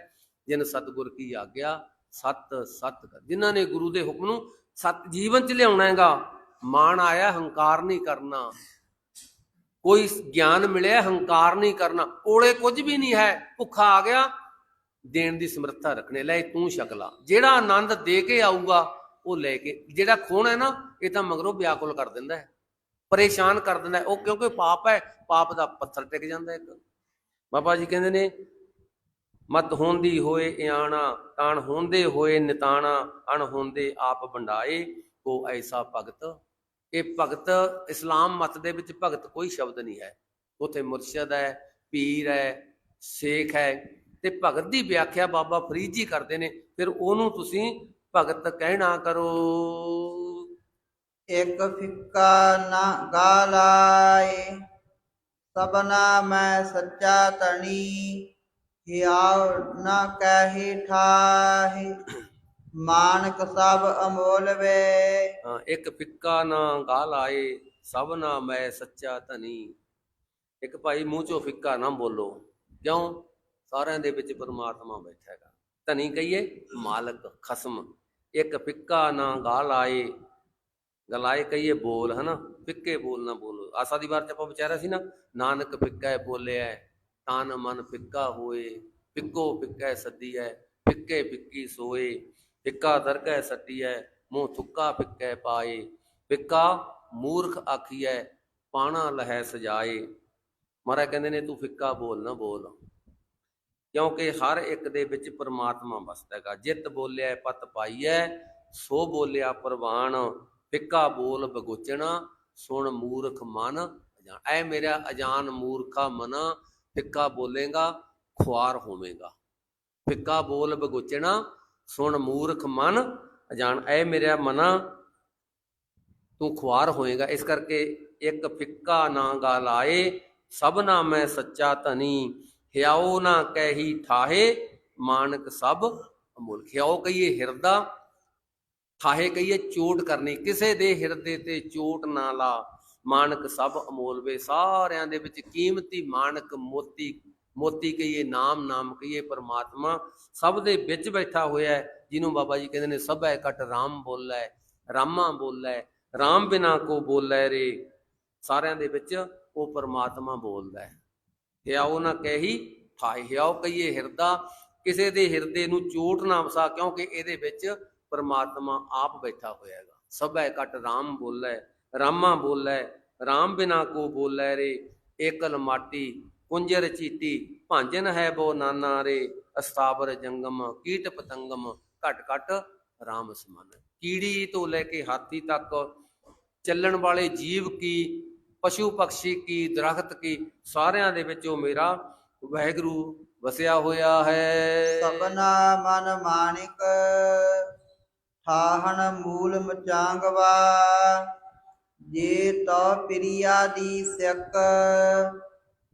ਜਿਨ ਸਤਗੁਰ ਕੀ ਆਗਿਆ ਸਤ ਸਤ ਜਿਨ੍ਹਾਂ ਨੇ ਗੁਰੂ ਦੇ ਹੁਕਮ ਨੂੰ ਸਤ ਜੀਵਨ ਚ ਲਿਆਉਣਾ ਹੈਗਾ, ਮਾਣ ਆਇਆ, ਹੰਕਾਰ ਨਹੀਂ ਕਰਨਾ। ਕੋਈ ਗਿਆਨ ਮਿਲਿਆ, ਹੰਕਾਰ ਨਹੀਂ ਕਰਨਾ। ਕੋਲੇ ਕੁਝ ਵੀ ਨਹੀਂ ਹੈ, ਭੁੱਖਾ ਆ ਗਿਆ, ਦੇਣ ਦੀ ਸਮਰੱਥਾ ਰੱਖਣੇ। ਲੈ, ਤੂੰ ਸ਼ਕਲਾ ਜਿਹੜਾ ਆਨੰਦ ਦੇ ਕੇ ਆਊਗਾ, ਉਹ ਲੈ ਕੇ। ਜਿਹੜਾ ਖੋਣਾ ਹੈ ਨਾ, ਇਹ ਤਾਂ ਮਗਰੋਂ ਵਿਆਕੁਲ ਕਰ ਦਿੰਦਾ ਹੈ। ਪਰੇਸ਼ਾਨ ਕਰ ਦਿੰਦਾ ਉਹ ਕਿਉਂਕਿ ਪਾਪ ਹੈ, ਪਾਪ ਦਾ ਪੱਥਰ ਟਿਕ ਜਾਂਦਾ ਇੱਕ। ਬਾਬਾ ਜੀ ਕਹਿੰਦੇ ਨੇ ਮਤ ਹੋਂਦੀ ਹੋਏ ਇਆਣਾ ਤਾਣ ਹੁੰਦੇ ਹੋਏ ਨਿਤਾਣਾ, ਅਣ ਹੁੰਦੇ ਆਪ ਵੰਡਾਏ, ਕੋ ਐਸਾ ਭਗਤ। ਇਹ ਭਗਤ ਇਸਲਾਮ ਮਤ ਦੇ ਵਿੱਚ ਭਗਤ ਕੋਈ ਸ਼ਬਦ ਨਹੀਂ ਹੈ। ਉਥੇ ਮੁਰਸ਼ਿਦ ਹੈ, ਪੀਰ ਹੈ, ਸ਼ੇਖ ਹੈ ਤੇ ਭਗਤ ਦੀ ਵਿਆਖਿਆ ਬਾਬਾ ਫਰੀਦ ਜੀ ਕਰਦੇ ਨੇ। ਫਿਰ ਉਹਨੂੰ ਤੁਸੀਂ ਭਗਤ ਕਹਿਣਾ ਕਰੋ। ਇਕ ਫਿੱਕਾ ਨਾ ਗਾਲਾਏ ਸਬਨਾ ਮੈਂ ਸੱਚਾ ਤਣੀ। ਹਿਆਉ ਨਾ ਕਹਿ ਠਾਹੀ ਮਾਨਕ ਸਭ ਅਮੋਲ ਵੇ। ਇੱਕ ਫਿੱਕਾ ਨਾ ਗਾਲ ਆਏ ਸਭ ਨਾ ਮੈਂ ਸੱਚਾ ਧਨੀ। ਇੱਕ ਭਾਈ ਮੂੰਹ ਚੋਂ ਫਿੱਕਾ ਨਾ ਬੋਲੋ ਕਿਉਂ? ਸਾਰਿਆਂ ਦੇ ਵਿੱਚ ਪਰਮਾਤਮਾ ਬੈਠਾ ਹੈਗਾ। ਧਨੀ ਕਹੀਏ ਮਾਲਕ ਖਸਮ। ਇੱਕ ਫਿੱਕਾ ਨਾ ਗਾਲ ਆਏ ਗਲਾਏ ਕਹੀਏ ਬੋਲ ਹਨਾ? ਫਿੱਕੇ ਬੋਲ ਨਾ ਬੋਲੋ। ਆਸਾ ਦੀ ਵਾਰ ਚ ਆਪਾਂ ਵਿਚਾਰਿਆ ਸੀ ਨਾ ਨਾਨਕ ਫਿੱਕਾ ਹੈ ਬੋਲਿਆ ਹੈ, ਤਨ ਮਨ ਫਿੱਕਾ ਹੋਏ, ਫਿੱਕੋ ਫਿੱਕਾ ਸੱਦੀ ਹੈ ਫਿੱਕੇ ਫਿੱਕੀ ਸੋਏ, ਫਿੱਕਾ ਦਰਗਹਿ ਸੱਟੀ ਮੂੰਹ ਥੁੱਕਾ ਫਿੱਕੈ ਪਾਏ, ਫਿੱਕਾ ਮੂਰਖ ਆਖੀਐ, ਪਾਣਾ ਲਹੈ ਸਜਾਏ। ਮਹਾਰਾਜ ਕਹਿੰਦੇ ਨੇ, ਤੂੰ ਫਿੱਕਾ ਬੋਲ ਨਾ ਬੋਲ। ਕਿਉਂਕਿ ਹਰ ਇੱਕ ਦੇ ਵਿੱਚ ਪਰਮਾਤਮਾ ਵਸਦਾ ਹੈਗਾ। ਜਿਤ ਬੋਲਿਆ, ਪਤ ਪਾਈਐ, ਸੋ ਬੋਲਿਆ ਪ੍ਰਵਾਨ। ਫਿੱਕਾ ਬੋਲ ਬਗੋਚਣਾ, ਸੁਣ ਮੂਰਖ ਮਨ ਅਜਾਨ ਐ ਮੇਰਾ ਅਜਾਨ ਮੂਰਖਾ ਮਨ ਫਿੱਕਾ ਬੋਲੇਗਾ, ਖੁਆਰ ਹੋਵੇਗਾ। ਫਿੱਕਾ ਬੋਲ ਬਗੋਚਣਾ, ਸੁਣ ਮੂਰਖ ਮਨ ਅਜਾਨ ਐ ਮੇਰਾ ਮਨਾ, ਤੂੰ ਖੁਆਰ ਹੋਏਗਾ। ਇਸ ਕਰਕੇ ਇੱਕ ਫਿੱਕਾ ਨਾ ਗਾਲਾਏ ਸਭਨਾ ਮੈਂ ਸੱਚਾ ਧਨੀ ਹਿਆਓ ਨਾ ਕਹਿੀ ਠਾਹੇ, ਮਾਨਕ ਸਭ ਅਮੁੱਲ। ਹਿਆਓ ਕਹੀਏ ਹਿਰਦਾ, ਠਾਹੇ ਕਹੀਏ ਚੋਟ ਕਰਨੀ, ਕਿਸੇ ਦੇ ਹਿਰਦੇ ਤੇ ਚੋਟ ਨਾ ਲਾ। ਮਾਨਕ ਸਭ ਅਮੋਲਵੇ ਸਾਰਿਆਂ ਦੇ ਵਿੱਚ ਕੀਮਤੀ ਮਾਨਕ ਮੋਤੀ ਮੋਤੀ ਕਹੀਏ, ਨਾਮ ਨਾਮ ਕਹੀਏ, ਪਰਮਾਤਮਾ ਸਭ ਦੇ ਵਿੱਚ ਬੈਠਾ ਹੋਇਆ ਜਿਹਨੂੰ ਬਾਬਾ ਜੀ ਕਹਿੰਦੇ ਨੇ ਸਭੈ ਕਟ ਰਾਮ ਬੋਲੈ, ਰਾਮਾ ਬੋਲੈ, ਰਾਮ ਬਿਨਾ ਕੋ ਬੋਲੈ ਰੇ। ਸਾਰਿਆਂ ਦੇ ਵਿੱਚ ਉਹ ਪਰਮਾਤਮਾ ਬੋਲਦਾ ਹੈ। ਹਿਆਓ ਨਾ ਕਹੀ ਠਾਈ ਆਓ ਕਹੀਏ ਹਿਰਦਾ, ਕਿਸੇ ਦੇ ਹਿਰਦੇ ਨੂੰ ਚੋਟ ਨਾ ਵਸਾ, ਕਿਉਂਕਿ ਇਹਦੇ ਵਿੱਚ ਪਰਮਾਤਮਾ ਆਪ ਬੈਠਾ ਹੋਇਆ ਹੈਗਾ। ਸਭੈ ਕਟ ਰਾਮ ਬੋਲੈ। ਰਾਮਾ ਬੋਲੈ, ਰਾਮ ਬਿਨਾ ਕੋ ਬੋਲੈ ਰੇ, ਏਕਲ ਮਾਟੀ, ਕੁੰਜਰ ਚੀਤੀ ਭਾਂਜਨ ਹੈ ਬੋ ਨਾਨਾ ਰੇ ਅਸਤਾਬਰ ਜੰਗਮ, ਕੀਟ ਪਤੰਗਮ, ਘਟ ਘਟ ਰਾਮ ਸਮਨ। ਕੀੜੀ ਤੋਂ ਲੈ ਕੇ ਹਾਥੀ ਤੱਕ ਚੱਲਣ ਵਾਲੇ ਜੀਵ ਕੀ, ਪਸ਼ੂ ਪਕਸ਼ੀ ਕੀ, ਦਰਖਤ ਕੀ, ਸਾਰਿਆਂ ਦੇ ਵਿੱਚ ਉਹ ਮੇਰਾ ਵਹਿਗੁਰੂ ਵਸਿਆ ਹੋਇਆ ਹੈ। ਸਪਨਾ ਮਨ ਮਾਨਿਕ, ਠਾਹਣ ਮੂਲ ਮਚਾਂਗਵਾ। ਜੇ ਤੋ ਪ੍ਰਿਆ ਦੀ ਸਿਕ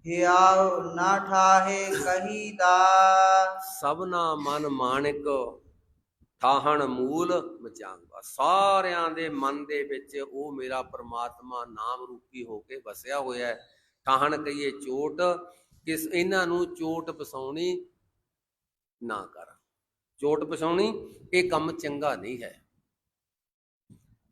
ਹਿਆਉ ਨਾ ਠਾਹੇ ਕਹੀਦਾ ਸਭਨਾ ਮਨ ਮਾਣਿਕ ਠਾਹਣ ਮੂਲ ਮਚਾਂਗਾ। ਸਾਰਿਆਂ ਦੇ ਮਨ ਦੇ ਵਿੱਚ ਉਹ ਮੇਰਾ ਪ੍ਰਮਾਤਮਾ ਨਾਮ ਰੂਪੀ ਹੋ ਕੇ ਵਸਿਆ ਹੋਇਆ ਹੈ। ਠਾਹਣ ਕਹੀਏ ਚੋਟ, ਕਿਸ ਇਹਨਾਂ ਨੂੰ ਚੋਟ ਪਸਾਉਣੀ ਨਾ ਕਰ। ਚੋਟ ਪਸਾਉਣੀ ਇਹ ਕੰਮ ਚੰਗਾ ਨਹੀਂ ਹੈ।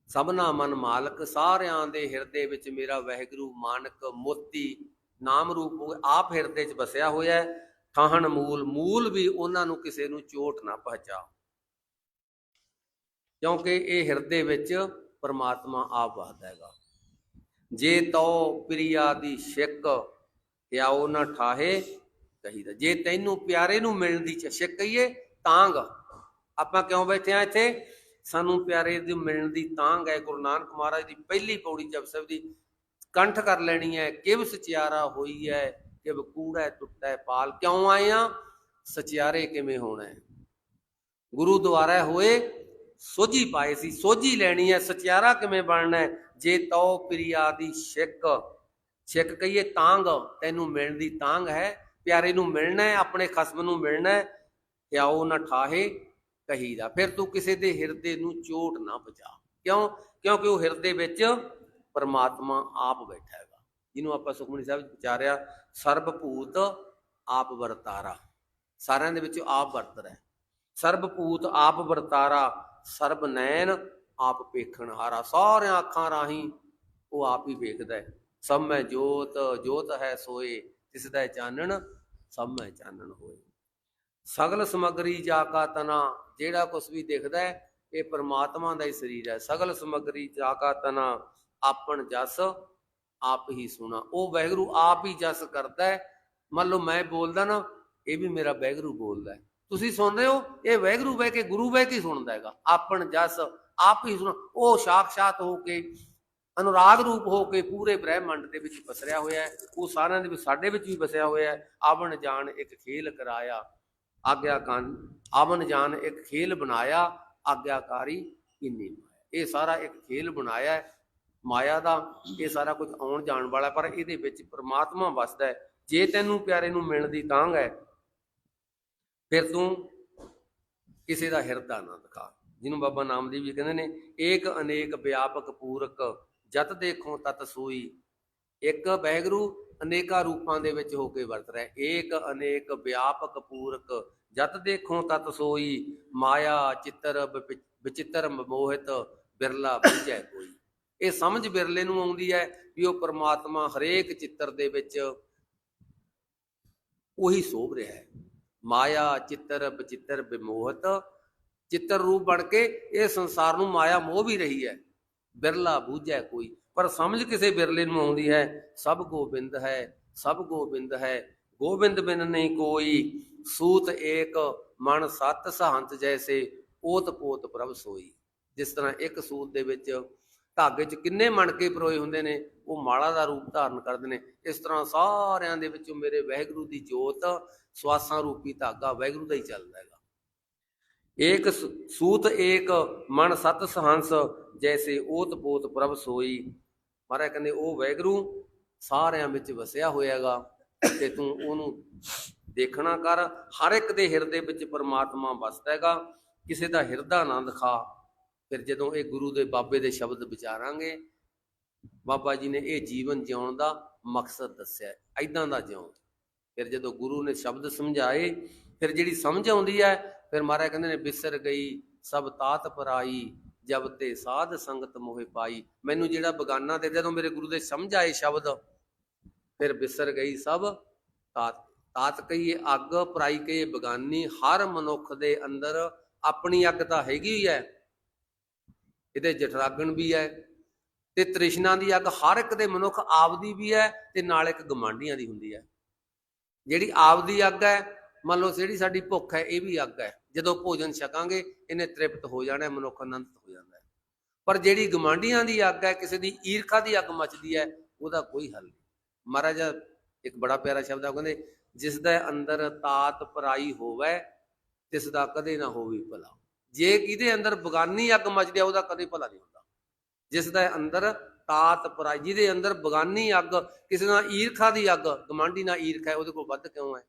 ਸਭਨਾ ਮਨ ਮਾਲਕ, ਸਾਰਿਆਂ ਦੇ ਹਿਰਦੇ ਵਿੱਚ ਮੇਰਾ ਵਹਿਗੁਰੂ ਮਾਨਕ ਮੋਤੀ ਨਾਮ ਰੂਪ ਆਪ ਹਿਰਦੇ 'ਚ ਵਸਿਆ ਹੋਇਆ ਹੈ। ਠਾਹਣ ਮੂਲ ਮੂਲ ਵੀ ਉਹਨਾਂ ਨੂੰ ਕਿਸੇ ਨੂੰ ਚੋਟ ਨਾ ਪਹੁੰਚਾ ਕਿਉਂਕਿ ਇਹ ਹਿਰਦੇ ਵਿੱਚ ਪਰਮਾਤਮਾ ਆਪ ਵਸਦਾ ਹੈਗਾ। ਜੇ ਤੋ ਪ੍ਰਿਆ ਦੀ ਛਿੱਕ ਹਿਆਓ ਨਾ ਠਾਹੇ ਕਹੀਦਾ। ਜੇ ਤੈਨੂੰ ਪਿਆਰੇ ਨੂੰ ਮਿਲਣ ਦੀ ਛਿੱਕ ਕਹੀਏ, ਤਾਂਗ। ਆਪਾਂ ਕਿਉਂ ਬੈਠੇ ਆ ਇੱਥੇ? ਸਾਨੂੰ ਪਿਆਰੇ ਦੇ ਮਿਲਣ ਦੀ ਤਾਂਗ ਹੈ। ਗੁਰੂ ਨਾਨਕ ਮਹਾਰਾਜ ਦੀ ਪਹਿਲੀ ਪੌੜੀ ਜਪਸਬ ਦੀ ਕੰਠ ਕਰ ਲੈਣੀ ਹੈ। ਕਿਵ ਸਚਿਆਰਾ ਹੋਈ ਹੈ, ਕਿਵ ਕੂੜਾ ਟੁੱਟੈ ਪਾਲ। ਕਿਉਂ ਆਏ ਆ? ਸਚਿਆਰੇ ਕਿਵੇਂ ਹੋਣਾ ਹੈ? ਗੁਰੂ ਦੁਆਰਾ ਹੋਏ, ਸੋਝੀ ਪਾਏ ਸੀ, ਸੋਝੀ ਲੈਣੀ ਹੈ। ਸਚਿਆਰਾ ਕਿਵੇਂ ਬਣਨਾ ਹੈ? ਜੇ ਤਉ ਪ੍ਰਿਆ ਦੀ ਛਿੱਕ ਛਿੱਕ ਕਹੀਏ ਤਾਂਗ ਤੈਨੂੰ ਮਿਲਣ ਦੀ ਤਾਂਗ ਹੈ। ਪਿਆਰੇ ਨੂੰ ਮਿਲਣਾ ਹੈ, ਆਪਣੇ ਖਸਮ ਨੂੰ ਮਿਲਣਾ ਹੈ। ਹਿਆਓ ਨਾ ਠਾਹੇ ਕਹੀਦਾ, ਫਿਰ ਤੂੰ ਕਿਸੇ ਦੇ ਹਿਰਦੇ ਨੂੰ ਚੋਟ ਨਾ ਪਹੁੰਚਾ ਕਿਉਂ? ਕਿਉਂਕਿ ਉਹ ਹਿਰਦੇ ਵਿੱਚ ਪਰਮਾਤਮਾ ਆਪ ਬੈਠਾ ਹੈਗਾ। ਜਿਹਨੂੰ ਆਪਾਂ ਸੁਖਮਨੀ ਸਾਹਿਬ ਵਿੱਚ ਵਿਚਾਰਿਆ ਸਰਬ ਭੂਤ ਆਪ ਵਰਤਾਰਾ। ਸਾਰਿਆਂ ਦੇ ਵਿੱਚ ਆਪ ਵਰਤ ਰਿਹਾ। ਸਰਬ ਭੂਤ ਆਪ ਵਰਤਾਰਾ, ਸਰਬ ਨੈਣ ਆਪ ਪੇਖਣ ਹਾਰਾ। ਸਾਰਿਆਂ ਅੱਖਾਂ ਰਾਹੀਂ ਉਹ ਆਪ ਹੀ ਵੇਖਦਾ ਹੈ। ਸਭ ਮੈਂ ਜੋਤ ਜੋਤ ਹੈ ਸੋਏ ਤਿਸ ਦਾ ਚਾਨਣ, ਸਭ ਮੈਂ ਚਾਨਣ ਹੋਏ। ਸਗਲ ਸਮਗਰੀ ਜਾ ਕਾ ਤਨਾ, ਜਿਹੜਾ ਕੁਛ ਵੀ ਦਿਖਦਾ ਹੈ, ਇਹ ਪਰਮਾਤਮਾ ਦਾ ਹੀ ਸਰੀਰ ਹੈ। ਸਗਲ ਸਮਗਰੀ ਜਾ ਕਾ ਤਨਾ, ਆਪਣ ਜਸ, ਆਪ ਹੀ ਸੁਣਾ। ਉਹ ਵੈਗਰੂ ਆਪ ਹੀ ਜਸ ਕਰਦਾ ਹੈ। ਮੰਨ ਲਓ ਮੈਂ ਬੋਲਦਾ ਨਾ, ਇਹ ਵੀ ਮੇਰਾ ਵੈਗਰੂ ਬੋਲਦਾ ਹੈ। ਤੁਸੀਂ ਸੁਣ ਰਹੇ ਹੋ, ਇਹ ਵੈਗਰੂ ਬਹਿ ਕੇ, ਗੁਰੂ ਬਹਿ ਕੇ ਸੁਣਦਾ ਹੈਗਾ। ਆਪਣ ਜਸ, ਆਪ ਹੀ ਸੁਣ। ਉਹ ਸਾਖਸ਼ਾਤ ਹੋ ਕੇ, ਅਨੁਰਾਗ ਰੂਪ ਹੋ ਕੇ ਪੂਰੇ ਬ੍ਰਹਿਮੰਡ ਦੇ ਵਿੱਚ ਪਸਰਿਆ ਹੋਇਆ ਹੈ। ਉਹ ਸਾਰਿਆਂ ਦੇ ਵਿੱਚ, ਸਾਡੇ ਵਿੱਚ ਵੀ ਵਸਿਆ ਹੋਇਆ ਹੈ। ਆਵਣ ਜਾਣ ਇੱਕ ਖੇਲ ਕਰਾਇਆ। ਆਗਿਆ ਕੰਨ ਆਵਣ ਜਾਣ ਇੱਕ ਖੇਲ ਬਣਾਇਆ, ਆਗਿਆਕਾਰੀ ਇੰਨੀ ਇਹ ਸਾਰਾ ਇੱਕ ਖੇਲ ਬਣਾਇਆ ਹੈ, ਮਾਇਆ ਦਾ ਇਹ ਸਾਰਾ ਕੁਝ ਆਉਣ ਜਾਣ ਵਾਲਾ ਪਰ ਇਹਦੇ ਵਿੱਚ ਪ੍ਰਮਾਤਮਾ ਵਸਦਾ ਹੈ। ਜੇ ਤੈਨੂੰ ਪਿਆਰੇ ਨੂੰ ਮਿਲਣ ਦੀ ਤਾਂਘ ਹੈ, ਫਿਰ ਤੂੰ ਕਿਸੇ ਦਾ ਹਿਰਦਾ ਨਾ ਦਿਖਾ। ਜਿਹਨੂੰ ਬਾਬਾ ਨਾਮਦੇਵ ਜੀ ਕਹਿੰਦੇ ਨੇ, ਏਕ ਅਨੇਕ ਵਿਆਪਕ ਪੂਰਕ, ਜਤ ਦੇਖੋ ਤਤ ਸੂਈ ਇੱਕ ਵੈਗਰੂ ਅਨੇਕਾਂ ਰੂਪਾਂ ਦੇ ਵਿੱਚ ਹੋ ਕੇ ਵਰਤ ਰਿਹਾ ਏਕ, ਅਨੇਕ, ਵਿਆਪਕ, ਪੂਰਕ, ਜਤ ਦੇਖੋ ਤਤ ਸੋਈ, ਮਾਇਆ, ਚਿੱਤਰ, ਵਿਪ- ਵਿਚਿੱਤਰ, ਮੋਹਿਤ, ਬਿਰਲਾ ਬੁਝੈ ਕੋਈ। ਇਹ ਸਮਝ ਬਿਰਲੇ ਨੂੰ ਆਉਂਦੀ ਹੈ ਵੀ ਉਹ ਪ੍ਰਮਾਤਮਾ ਹਰੇਕ ਚਿੱਤਰ ਦੇ ਵਿੱਚ ਉਹੀ ਸੋਭ ਰਿਹਾ ਹੈ। ਮਾਇਆ, ਚਿੱਤਰ, ਵਿਚਿੱਤਰ, ਵਿਮੋਹਤ, ਚਿੱਤਰ ਰੂਪ ਬਣ ਕੇ ਇਹ ਸੰਸਾਰ ਨੂੰ ਮਾਇਆ ਮੋਹ ਵੀ ਰਹੀ ਹੈ। ਬਿਰਲਾ ਬੂਝੈ ਕੋਈ। ਪਰ ਸਮਝ ਕਿਸੇ ਬਿਰਲੇ ਨੂੰ ਆਉਂਦੀ ਹੈ, ਸਭ ਗੋਬਿੰਦ ਹੈ, ਸਭ ਗੋਬਿੰਦ ਹੈ, ਗੋਬਿੰਦ ਬਿਨ ਨਹੀਂ ਕੋਈ। ਸੂਤ ਏਕ, ਮਨ ਸਤ ਸਹੰਤ ਜੈਸੇ, ਓਤ ਪੋਤ ਪ੍ਰਭ ਸੋਈ। ਜਿਸ ਤਰ੍ਹਾਂ ਇੱਕ ਸੂਤ ਦੇ ਵਿੱਚ ਧਾਗੇ 'ਚ ਕਿੰਨੇ ਮਣਕੇ ਪਰੋਏ ਹੁੰਦੇ ਨੇ, ਉਹ ਮਾਲਾ ਦਾ ਰੂਪ ਧਾਰਨ ਕਰਦੇ ਨੇ। ਇਸ ਤਰ੍ਹਾਂ ਸਾਰਿਆਂ ਦੇ ਵਿੱਚੋਂ ਮੇਰੇ ਵਹਿਗੁਰੂ ਦੀ ਜੋਤ, ਸਵਾਸਾਂ ਰੂਪੀ ਧਾਗਾ ਵਹਿਗੁਰੂ ਦਾ ਹੀ ਚੱਲਦਾ ਹੈਗਾ। ਏਕ ਸੂਤ ਏਕ, ਮਨ ਸਤ ਸਹੰਸ, ਜੈਸੇ ਓਤ ਪੋਤ ਪ੍ਰਭ ਸੋਈ। ਮਹਾਰਾਜ ਕਹਿੰਦੇ ਉਹ ਵੈਗਰੂ, ਸਾਰਿਆਂ ਵਿੱਚ ਵਸਿਆ ਹੋਇਆਗਾ ਤੇ ਤੂੰ ਉਹਨੂੰ ਦੇਖਣਾ ਕਰ। ਹਰ ਇੱਕ ਦੇ ਹਿਰਦੇ ਵਿੱਚ ਪਰਮਾਤਮਾ ਵਸਦਾ ਹੈਗਾ। ਕਿਸੇ ਦਾ ਹਿਰਦਾ ਨਾ ਦਿਖਾ। ਫਿਰ ਜਦੋਂ ਇਹ ਗੁਰੂ ਦੇ ਬਾਬੇ ਦੇ ਸ਼ਬਦ ਵਿਚਾਰਾਂਗੇ, ਬਾਬਾ ਜੀ ਨੇ ਇਹ ਜੀਵਨ ਜਿਉਣ ਦਾ ਮਕਸਦ ਦੱਸਿਆ ਐਦਾਂ ਦਾ ਜਿਉਂ ਫਿਰ ਜਦੋਂ ਗੁਰੂ ਨੇ ਸ਼ਬਦ ਸਮਝਾਏ, ਫਿਰ ਜਿਹੜੀ ਸਮਝ ਆਉਂਦੀ ਹੈ ਫਿਰ ਮਹਾਰਾਜ ਕਹਿੰਦੇ ਨੇ, ਬਿਸਰ ਗਈ, ਸਭ ਤਾਤ ਪਰਾਈ, ਜਬ ਤੇ ਸਾਧ ਸੰਗਤ ਮੋਹਿ ਪਾਈ। ਮੈਨੂੰ ਜਿਹੜਾ ਬਗਾਨਾ ਤੇ ਜਦੋਂ ਮੇਰੇ ਗੁਰੂ ਦੇ ਸਮਝ ਆਏ ਸ਼ਬਦ, ਫਿਰ ਬਿਸਰ ਗਈ ਸਭ ਤਾਤ। ਤਾਤ ਕਹੀਏ, ਅੱਗ ਪਰਾਈ ਕਹੀਏ ਬਗਾਨੀ, ਹਰ ਮਨੁੱਖ ਦੇ ਅੰਦਰ ਆਪਣੀ ਅੱਗ ਤਾਂ ਹੈਗੀ ਹੀ ਹੈ। ਇਹਦੇ ਜਠਰਾਗਣ ਵੀ ਹੈ, ਤੇ ਤ੍ਰਿਸ਼ਨਾ ਦੀ ਅੱਗ ਹਰ ਇੱਕ ਦੇ ਮਨੁੱਖ ਆਪਦੀ ਵੀ ਹੈ, ਤੇ ਨਾਲ ਇੱਕ ਗਮਾਂਡੀਆਂ ਦੀ ਹੁੰਦੀ ਹੈ। ਜਿਹੜੀ ਆਪਦੀ ਅੱਗ ਹੈ, ਮੰਨ ਲਓ ਜਿਹੜੀ ਸਾਡੀ ਭੁੱਖ ਹੈ, ਇਹ ਵੀ ਅੱਗ ਹੈ। ਜਦੋਂ ਭੋਜਨ ਛਕਾਂਗੇ, ਇਹਨੇ ਤ੍ਰਿਪਤ ਹੋ ਜਾਣਾ, ਮਨੁੱਖ ਅਨੰਤ ਹੋ ਜਾਂਦਾ ਹੈ। ਪਰ ਜਿਹੜੀ ਗਮਾਂਡੀਆਂ ਦੀ ਅੱਗ ਹੈ, ਕਿਸੇ ਦੀ ਈਰਖਾ ਦੀ ਅੱਗ ਮੱਚਦੀ ਹੈ, ਉਹਦਾ ਕੋਈ ਹੱਲ ਨਹੀਂ। ਮਹਾਰਾਜਾ ਇੱਕ ਬੜਾ ਪਿਆਰਾ ਸ਼ਬਦ ਆ, ਉਹ ਕਹਿੰਦੇ, ਜਿਸ ਦੇ ਅੰਦਰ ਤਾਤ ਪਰਾਈ ਹੋਵੇ, ਤਿਸ ਦਾ ਕਦੇ ਨਾ ਹੋਵੇ ਭਲਾ। ਜੇ ਕਿਹਦੇ ਅੰਦਰ ਬਗਾਨੀ ਅੱਗ ਮੱਚਦੀ ਆ ਉਹਦਾ ਕਦੇ ਭਲਾ ਨਹੀਂ ਹੁੰਦਾ। ਜਿਸ ਦੇ ਅੰਦਰ ਤਾਤ ਪਰਾਈ, ਜਿਹਦੇ ਅੰਦਰ ਬਗਾਨੀ ਅੱਗ, ਕਿਸੇ ਨਾਲ ਈਰਖਾ ਦੀ ਅੱਗ ਗਮਾਂਡੀ ਨਾਲ ਈਰਖਾ ਹੈ, ਉਹਦੇ ਕੋਲ ਵੱਧ ਕਿਉਂ ਹੈ?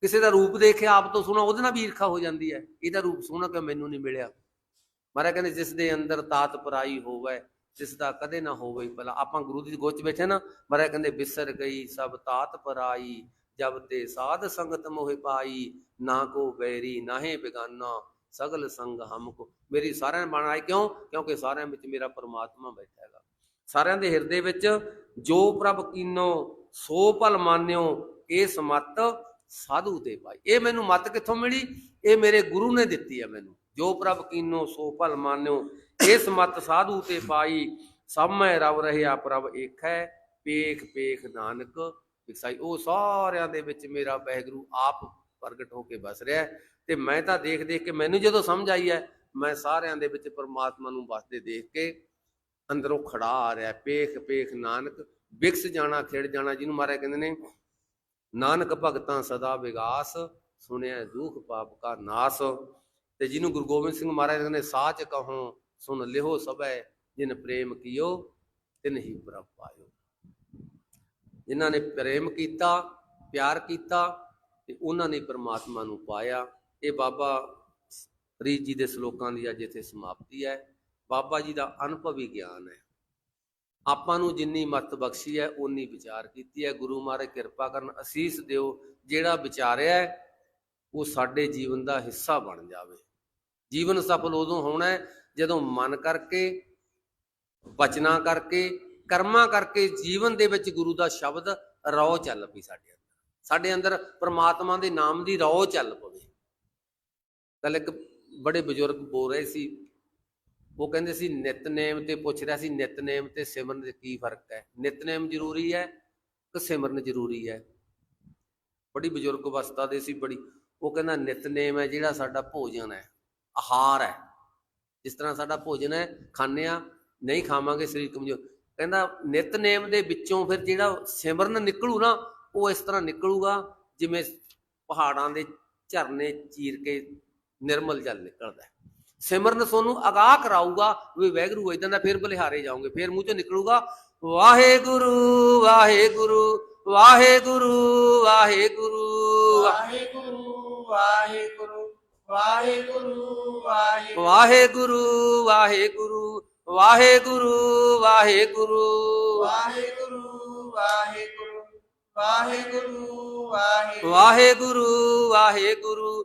ਕਿਸੇ ਦਾ ਰੂਪ ਦੇਖਿਆ, ਆਪ ਤੋਂ ਸੁਣਾ ਉਹਦੇ ਨਾਲ ਵੀ ਈਰਖਾ ਹੋ ਜਾਂਦੀ ਹੈ। ਇਹਦਾ ਰੂਪ ਸੋਹਣਾ ਕਿ ਮੈਨੂੰ ਨਹੀਂ ਮਿਲਿਆ? ਮਹਾਰਾਜ ਕਹਿੰਦੇ, ਜਿਸ ਦੇ ਅੰਦਰ ਤਾਤ ਪਰਾਈ ਹੋਵੇ, ਜਿਸ ਦਾ ਕਦੇ ਨਾ ਹੋਵੇ ਭਲਾ। ਆਪਾਂ ਗੁਰੂ ਦੀ ਗੋਚ ਬੈਠੇ ਨਾ, ਮਹਾਰਾਜ ਕਹਿੰਦੇ, ਬਿਸਰ ਗਈ ਸਭ ਤਾਤ ਪਰਾਈ, ਜਬ ਤੇ ਸਾਧ ਸੰਗਤ ਮੋਹਿ ਪਾਈ, ਨਾ ਕੋ ਬੈਰੀ ਨਾਹੇ ਬਿਗਾਨਾ, ਸਗਲ ਸੰਗ ਹਮ ਕੋ। ਮੇਰੀ ਸਾਰਿਆਂ ਨੇ ਬਣਾਈ ਕਿਉਂ? ਕਿਉਂਕਿ ਸਾਰਿਆਂ ਵਿੱਚ ਮੇਰਾ ਪਰਮਾਤਮਾ ਬੈਠਾ ਹੈਗਾ। ਸਾਰਿਆਂ ਦੇ ਹਿਰਦੇ ਵਿੱਚ ਜੋ ਪ੍ਰਭ ਕੀਨੋ, ਸੋ ਭਲ ਮਾਨਿਓ ਇਹ ਸਮਤ ਸਾਧੂ ਤੇ ਪਾਈ ਇਹ ਮੈਨੂੰ ਮਤ ਕਿੱਥੋਂ ਮਿਲੀ? ਇਹ ਮੇਰੇ ਗੁਰੂ ਨੇ ਦਿੱਤੀ ਹੈ ਮੈਨੂੰ। ਜੋ ਪ੍ਰਭ ਕੀਨੋ, ਸੋ ਭਲ ਮਾਨਿਓ। ਇਸ ਮਤ ਸਾਧੂ ਤੇ ਪਾਈ ਸਭ ਮੈਂ ਰਵ ਰਹਿਆ, ਪ੍ਰਭ ਏਕ ਹੈ ਪੇਖ ਪੇਖ ਨਾਨਕ। ਵਿਖਸਾਈ ਉਹ ਸਾਰਿਆਂ ਦੇ ਵਿੱਚ ਮੇਰਾ ਵਾਹਿਗੁਰੂ ਆਪ ਪ੍ਰਗਟ ਹੋ ਕੇ ਵਸ ਰਿਹਾ ਤੇ ਮੈਂ ਤਾਂ ਦੇਖ ਦੇਖ ਕੇ ਮੈਨੂੰ ਜਦੋਂ ਸਮਝ ਆਈ ਹੈ, ਮੈਂ ਸਾਰਿਆਂ ਦੇ ਵਿੱਚ ਪਰਮਾਤਮਾ ਨੂੰ ਵਸਦੇ ਦੇਖ ਕੇ ਅੰਦਰੋਂ ਖੜਾ ਆ ਰਿਹਾ। ਪੇਖ ਪੇਖ ਨਾਨਕ। ਵਿਕਸ ਜਾਣਾ, ਖਿੜ ਜਾਣਾ, ਜਿਹਨੂੰ ਮਾਰਿਆ ਕਹਿੰਦੇ ਨੇ ਨਾਨਕ ਭਗਤਾਂ ਸਦਾ ਵਿਗਾਸ ਸੁਣਿਆ ਦੁਖ ਪਾਪ ਕਾ ਨਾਸ। ਤੇ ਜਿਹਨੂੰ ਗੁਰੂ ਗੋਬਿੰਦ ਸਿੰਘ ਮਹਾਰਾਜ ਨੇ ਸਾਚ ਕਹੋ, ਸੁਣ ਲਿਹੋ ਸਭੈ, ਜਿਨ ਪ੍ਰੇਮ ਕੀਓ, ਤਿਨ ਹੀ ਪ੍ਰਭ ਪਾਇਓ। ਜਿਨ੍ਹਾਂ ਨੇ ਪ੍ਰੇਮ ਕੀਤਾ, ਪਿਆਰ ਕੀਤਾ, ਤੇ ਉਹਨਾਂ ਨੇ ਪ੍ਰਮਾਤਮਾ ਨੂੰ ਪਾਇਆ। ਇਹ ਬਾਬਾ ਫਰੀਦ ਜੀ ਦੇ ਸ਼ਲੋਕਾਂ ਦੀ ਅੱਜ ਇੱਥੇ ਸਮਾਪਤੀ ਹੈ। ਬਾਬਾ ਜੀ ਦਾ ਅਨੁਭਵੀ ਗਿਆਨ ਹੈ। ਆਪਾਂ ਨੂੰ ਜਿੰਨੀ ਮੱਤ ਬਖਸ਼ੀ ਹੈ, ਓਨੀ ਵਿਚਾਰ ਕੀਤੀ ਹੈ। ਗੁਰੂ ਮਹਾਰਾਜ, ਕਿਰਪਾ ਕਰਨ ਅਸੀਸ ਦਿਓ। ਜਿਹੜਾ ਵਿਚਾਰਿਆ ਉਹ ਸਾਡੇ ਜੀਵਨ ਦਾ ਹਿੱਸਾ ਬਣ ਜਾਵੇ। ਜੀਵਨ ਸਫਲ ਉਦੋਂ ਹੋਣਾ ਜਦੋਂ ਮਨ ਕਰਕੇ ਬਚਨਾ ਕਰਕੇ, ਕਰਮਾਂ ਕਰਕੇ ਜੀਵਨ ਦੇ ਵਿੱਚ ਗੁਰੂ ਦਾ ਸ਼ਬਦ ਰੌ ਚੱਲ ਪਈ ਸਾਡੇ ਅੰਦਰ। ਸਾਡੇ ਅੰਦਰ ਪ੍ਰਮਾਤਮਾ ਦੇ ਨਾਮ ਦੀ ਰੌ ਚੱਲ ਪਵੇ। ਕੱਲ ਇੱਕ ਬੜੇ ਬਜ਼ੁਰਗ ਬੋਲ ਰਹੇ ਸੀ ਉਹ ਕਹਿੰਦੇ ਸੀ ਨਿਤਨੇਮ ਤੇ ਪੁੱਛ ਰਿਹਾ ਸੀ, ਨਿਤਨੇਮ ਤੇ ਸਿਮਰਨ ਦੇ ਕੀ ਫ਼ਰਕ ਹੈ? ਨਿਤਨੇਮ ਜ਼ਰੂਰੀ ਹੈ ਕਿ ਸਿਮਰਨ ਜ਼ਰੂਰੀ ਹੈ? ਬੜੀ ਬਜ਼ੁਰਗ ਅਵਸਥਾ ਦੇ ਸੀ, ਬੜੀ, ਉਹ ਕਹਿੰਦਾ ਨਿਤਨੇਮ ਹੈ ਜਿਹੜਾ ਸਾਡਾ ਭੋਜਨ ਹੈ, ਆਹਾਰ ਹੈ। ਜਿਸ ਤਰ੍ਹਾਂ ਸਾਡਾ ਭੋਜਨ ਹੈ, ਖਾਂਦੇ ਆ ਨਹੀਂ ਖਾਵਾਂਗੇ ਸਰੀਰ ਕਮਜ਼ੋਰ। ਕਹਿੰਦਾ ਨਿਤਨੇਮ ਦੇ ਵਿੱਚੋਂ ਫਿਰ ਜਿਹੜਾ ਸਿਮਰਨ ਨਿਕਲੂ ਨਾ, ਉਹ ਇਸ ਤਰ੍ਹਾਂ ਨਿਕਲੂਗਾ ਜਿਵੇਂ ਪਹਾੜਾਂ ਦੇ ਝਰਨੇ ਚੀਰ ਕੇ ਨਿਰਮਲ ਜਲ ਨਿਕਲਦਾ ਹੈ। ਸਿਮਰਨ ਤੁਹਾਨੂੰ ਅਗਾਹ ਕਰਾਊਗਾ ਵੀ ਵੈਗਰੂ ਇਦਾਂ ਦਾ ਫਿਰ ਬਲਿਹਾਰੇ ਜਾਓਗੇ ਫਿਰ ਮੂੰਹ ਚੋਂ ਨਿਕਲੂਗਾ ਵਾਹਿਗੁਰੂ ਵਾਹਿਗੁਰੂ ਵਾਹਿਗੁਰੂ। ਵਾਹਿਗੁਰੂ ਵਾਹਿਗੁਰੂ ਵਾਹਿਗੁਰੂ ਵਾਹਿਗੁਰੂ। ਵਾਹਿਗੁਰੂ ਵਾਹਿਗੁਰੂ ਵਾਹਿਗੁਰੂ ਵਾਹਿਗੁਰੂ। ਵਾਹਿਗੁਰੂ ਵਾਹਿਗੁਰੂ ਵਾਹਿਗੁਰੂ ਵਾਹਿਗੁਰੂ। ਵਾਹਿਗੁਰੂ ਵਾਹਿਗੁਰੂ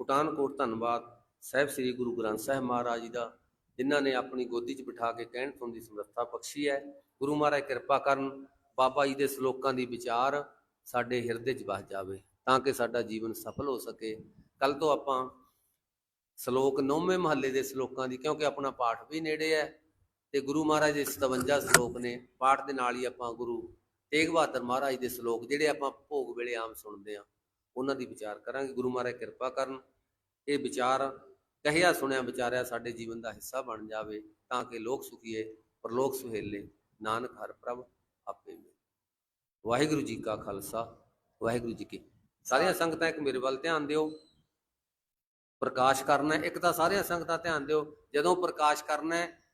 ਕੁਟਾਨਕੋਟ ਧੰਨਵਾਦ ਸਾਹਿਬ ਸ੍ਰੀ ਗੁਰੂ ਗ੍ਰੰਥ ਸਾਹਿਬ ਮਹਾਰਾਜ ਜੀ ਦਾ, ਜਿਨ੍ਹਾਂ ਨੇ ਆਪਣੀ ਗੋਦੀ 'ਚ ਬਿਠਾ ਕੇ ਕਹਿਣ ਸੁਣਨ ਦੀ ਸਮਰੱਥਾ ਬਖਸ਼ੀ ਹੈ। ਗੁਰੂ ਮਹਾਰਾਜ ਕਿਰਪਾ ਕਰਨ ਬਾਬਾ ਜੀ ਦੇ ਸ਼ਲੋਕਾਂ ਦੀ ਵਿਚਾਰ ਸਾਡੇ ਹਿਰਦੇ 'ਚ ਵਸ ਜਾਵੇ, ਤਾਂ ਕਿ ਸਾਡਾ ਜੀਵਨ ਸਫਲ ਹੋ ਸਕੇ। ਕੱਲ ਤੋਂ ਆਪਾਂ ਸ਼ਲੋਕ ਨੌਵੇਂ ਮਹੱਲੇ ਦੇ ਸ਼ਲੋਕਾਂ ਦੀ, ਕਿਉਂਕਿ ਆਪਣਾ ਪਾਠ ਵੀ ਨੇੜੇ ਹੈ, ਤੇ ਗੁਰੂ ਮਹਾਰਾਜ ਦੇ 57 ਸ਼ਲੋਕ ਨੇ, ਪਾਠ ਦੇ ਨਾਲ ਹੀ ਆਪਾਂ ਗੁਰੂ ਤੇਗ ਬਹਾਦਰ ਮਹਾਰਾਜ ਦੇ ਸ਼ਲੋਕ, ਜਿਹੜੇ ਆਪਾਂ ਭੋਗ ਵੇਲੇ ਆਮ ਸੁਣਦੇ ਆ ਉਹਨਾਂ ਦੀ ਵਿਚਾਰ ਕਰਾਂਗੇ। ਗੁਰੂ ਮਹਾਰਾਜ ਕਿਰਪਾ ਕਰਨ ਇਹ ਵਿਚਾਰ ਕਹਿਆ ਸੁਣਿਆ ਵਿਚਾਰਿਆ ਸਾਡੇ ਜੀਵਨ ਦਾ ਹਿੱਸਾ ਬਣ ਜਾਵੇ ਤਾਂ ਕਿ ਲੋਕ ਸੁਖੀਏ ਪਰਲੋਕ ਸੁਹੇਲੇ। ਨਾਨਕ ਹਰ ਪ੍ਰਭ ਆਪੇ ਮਿਲ। ਵਾਹਿਗੁਰੂ ਜੀ ਕਾ ਖਾਲਸਾ ਵਾਹਿਗੁਰੂ ਜੀ ਕੀ ਸਾਰੀਆਂ ਸੰਗਤਾਂ ਇੱਕ ਮੇਰੇ ਵੱਲ ਧਿਆਨ ਦਿਓ। ਪ੍ਰਕਾਸ਼ ਕਰਨਾ। ਇੱਕ ਤਾਂ ਸਾਰੀਆਂ ਸੰਗਤਾਂ ਧਿਆਨ ਦਿਓ। ਜਦੋਂ ਪ੍ਰਕਾਸ਼ ਕਰਨਾ ਹੈ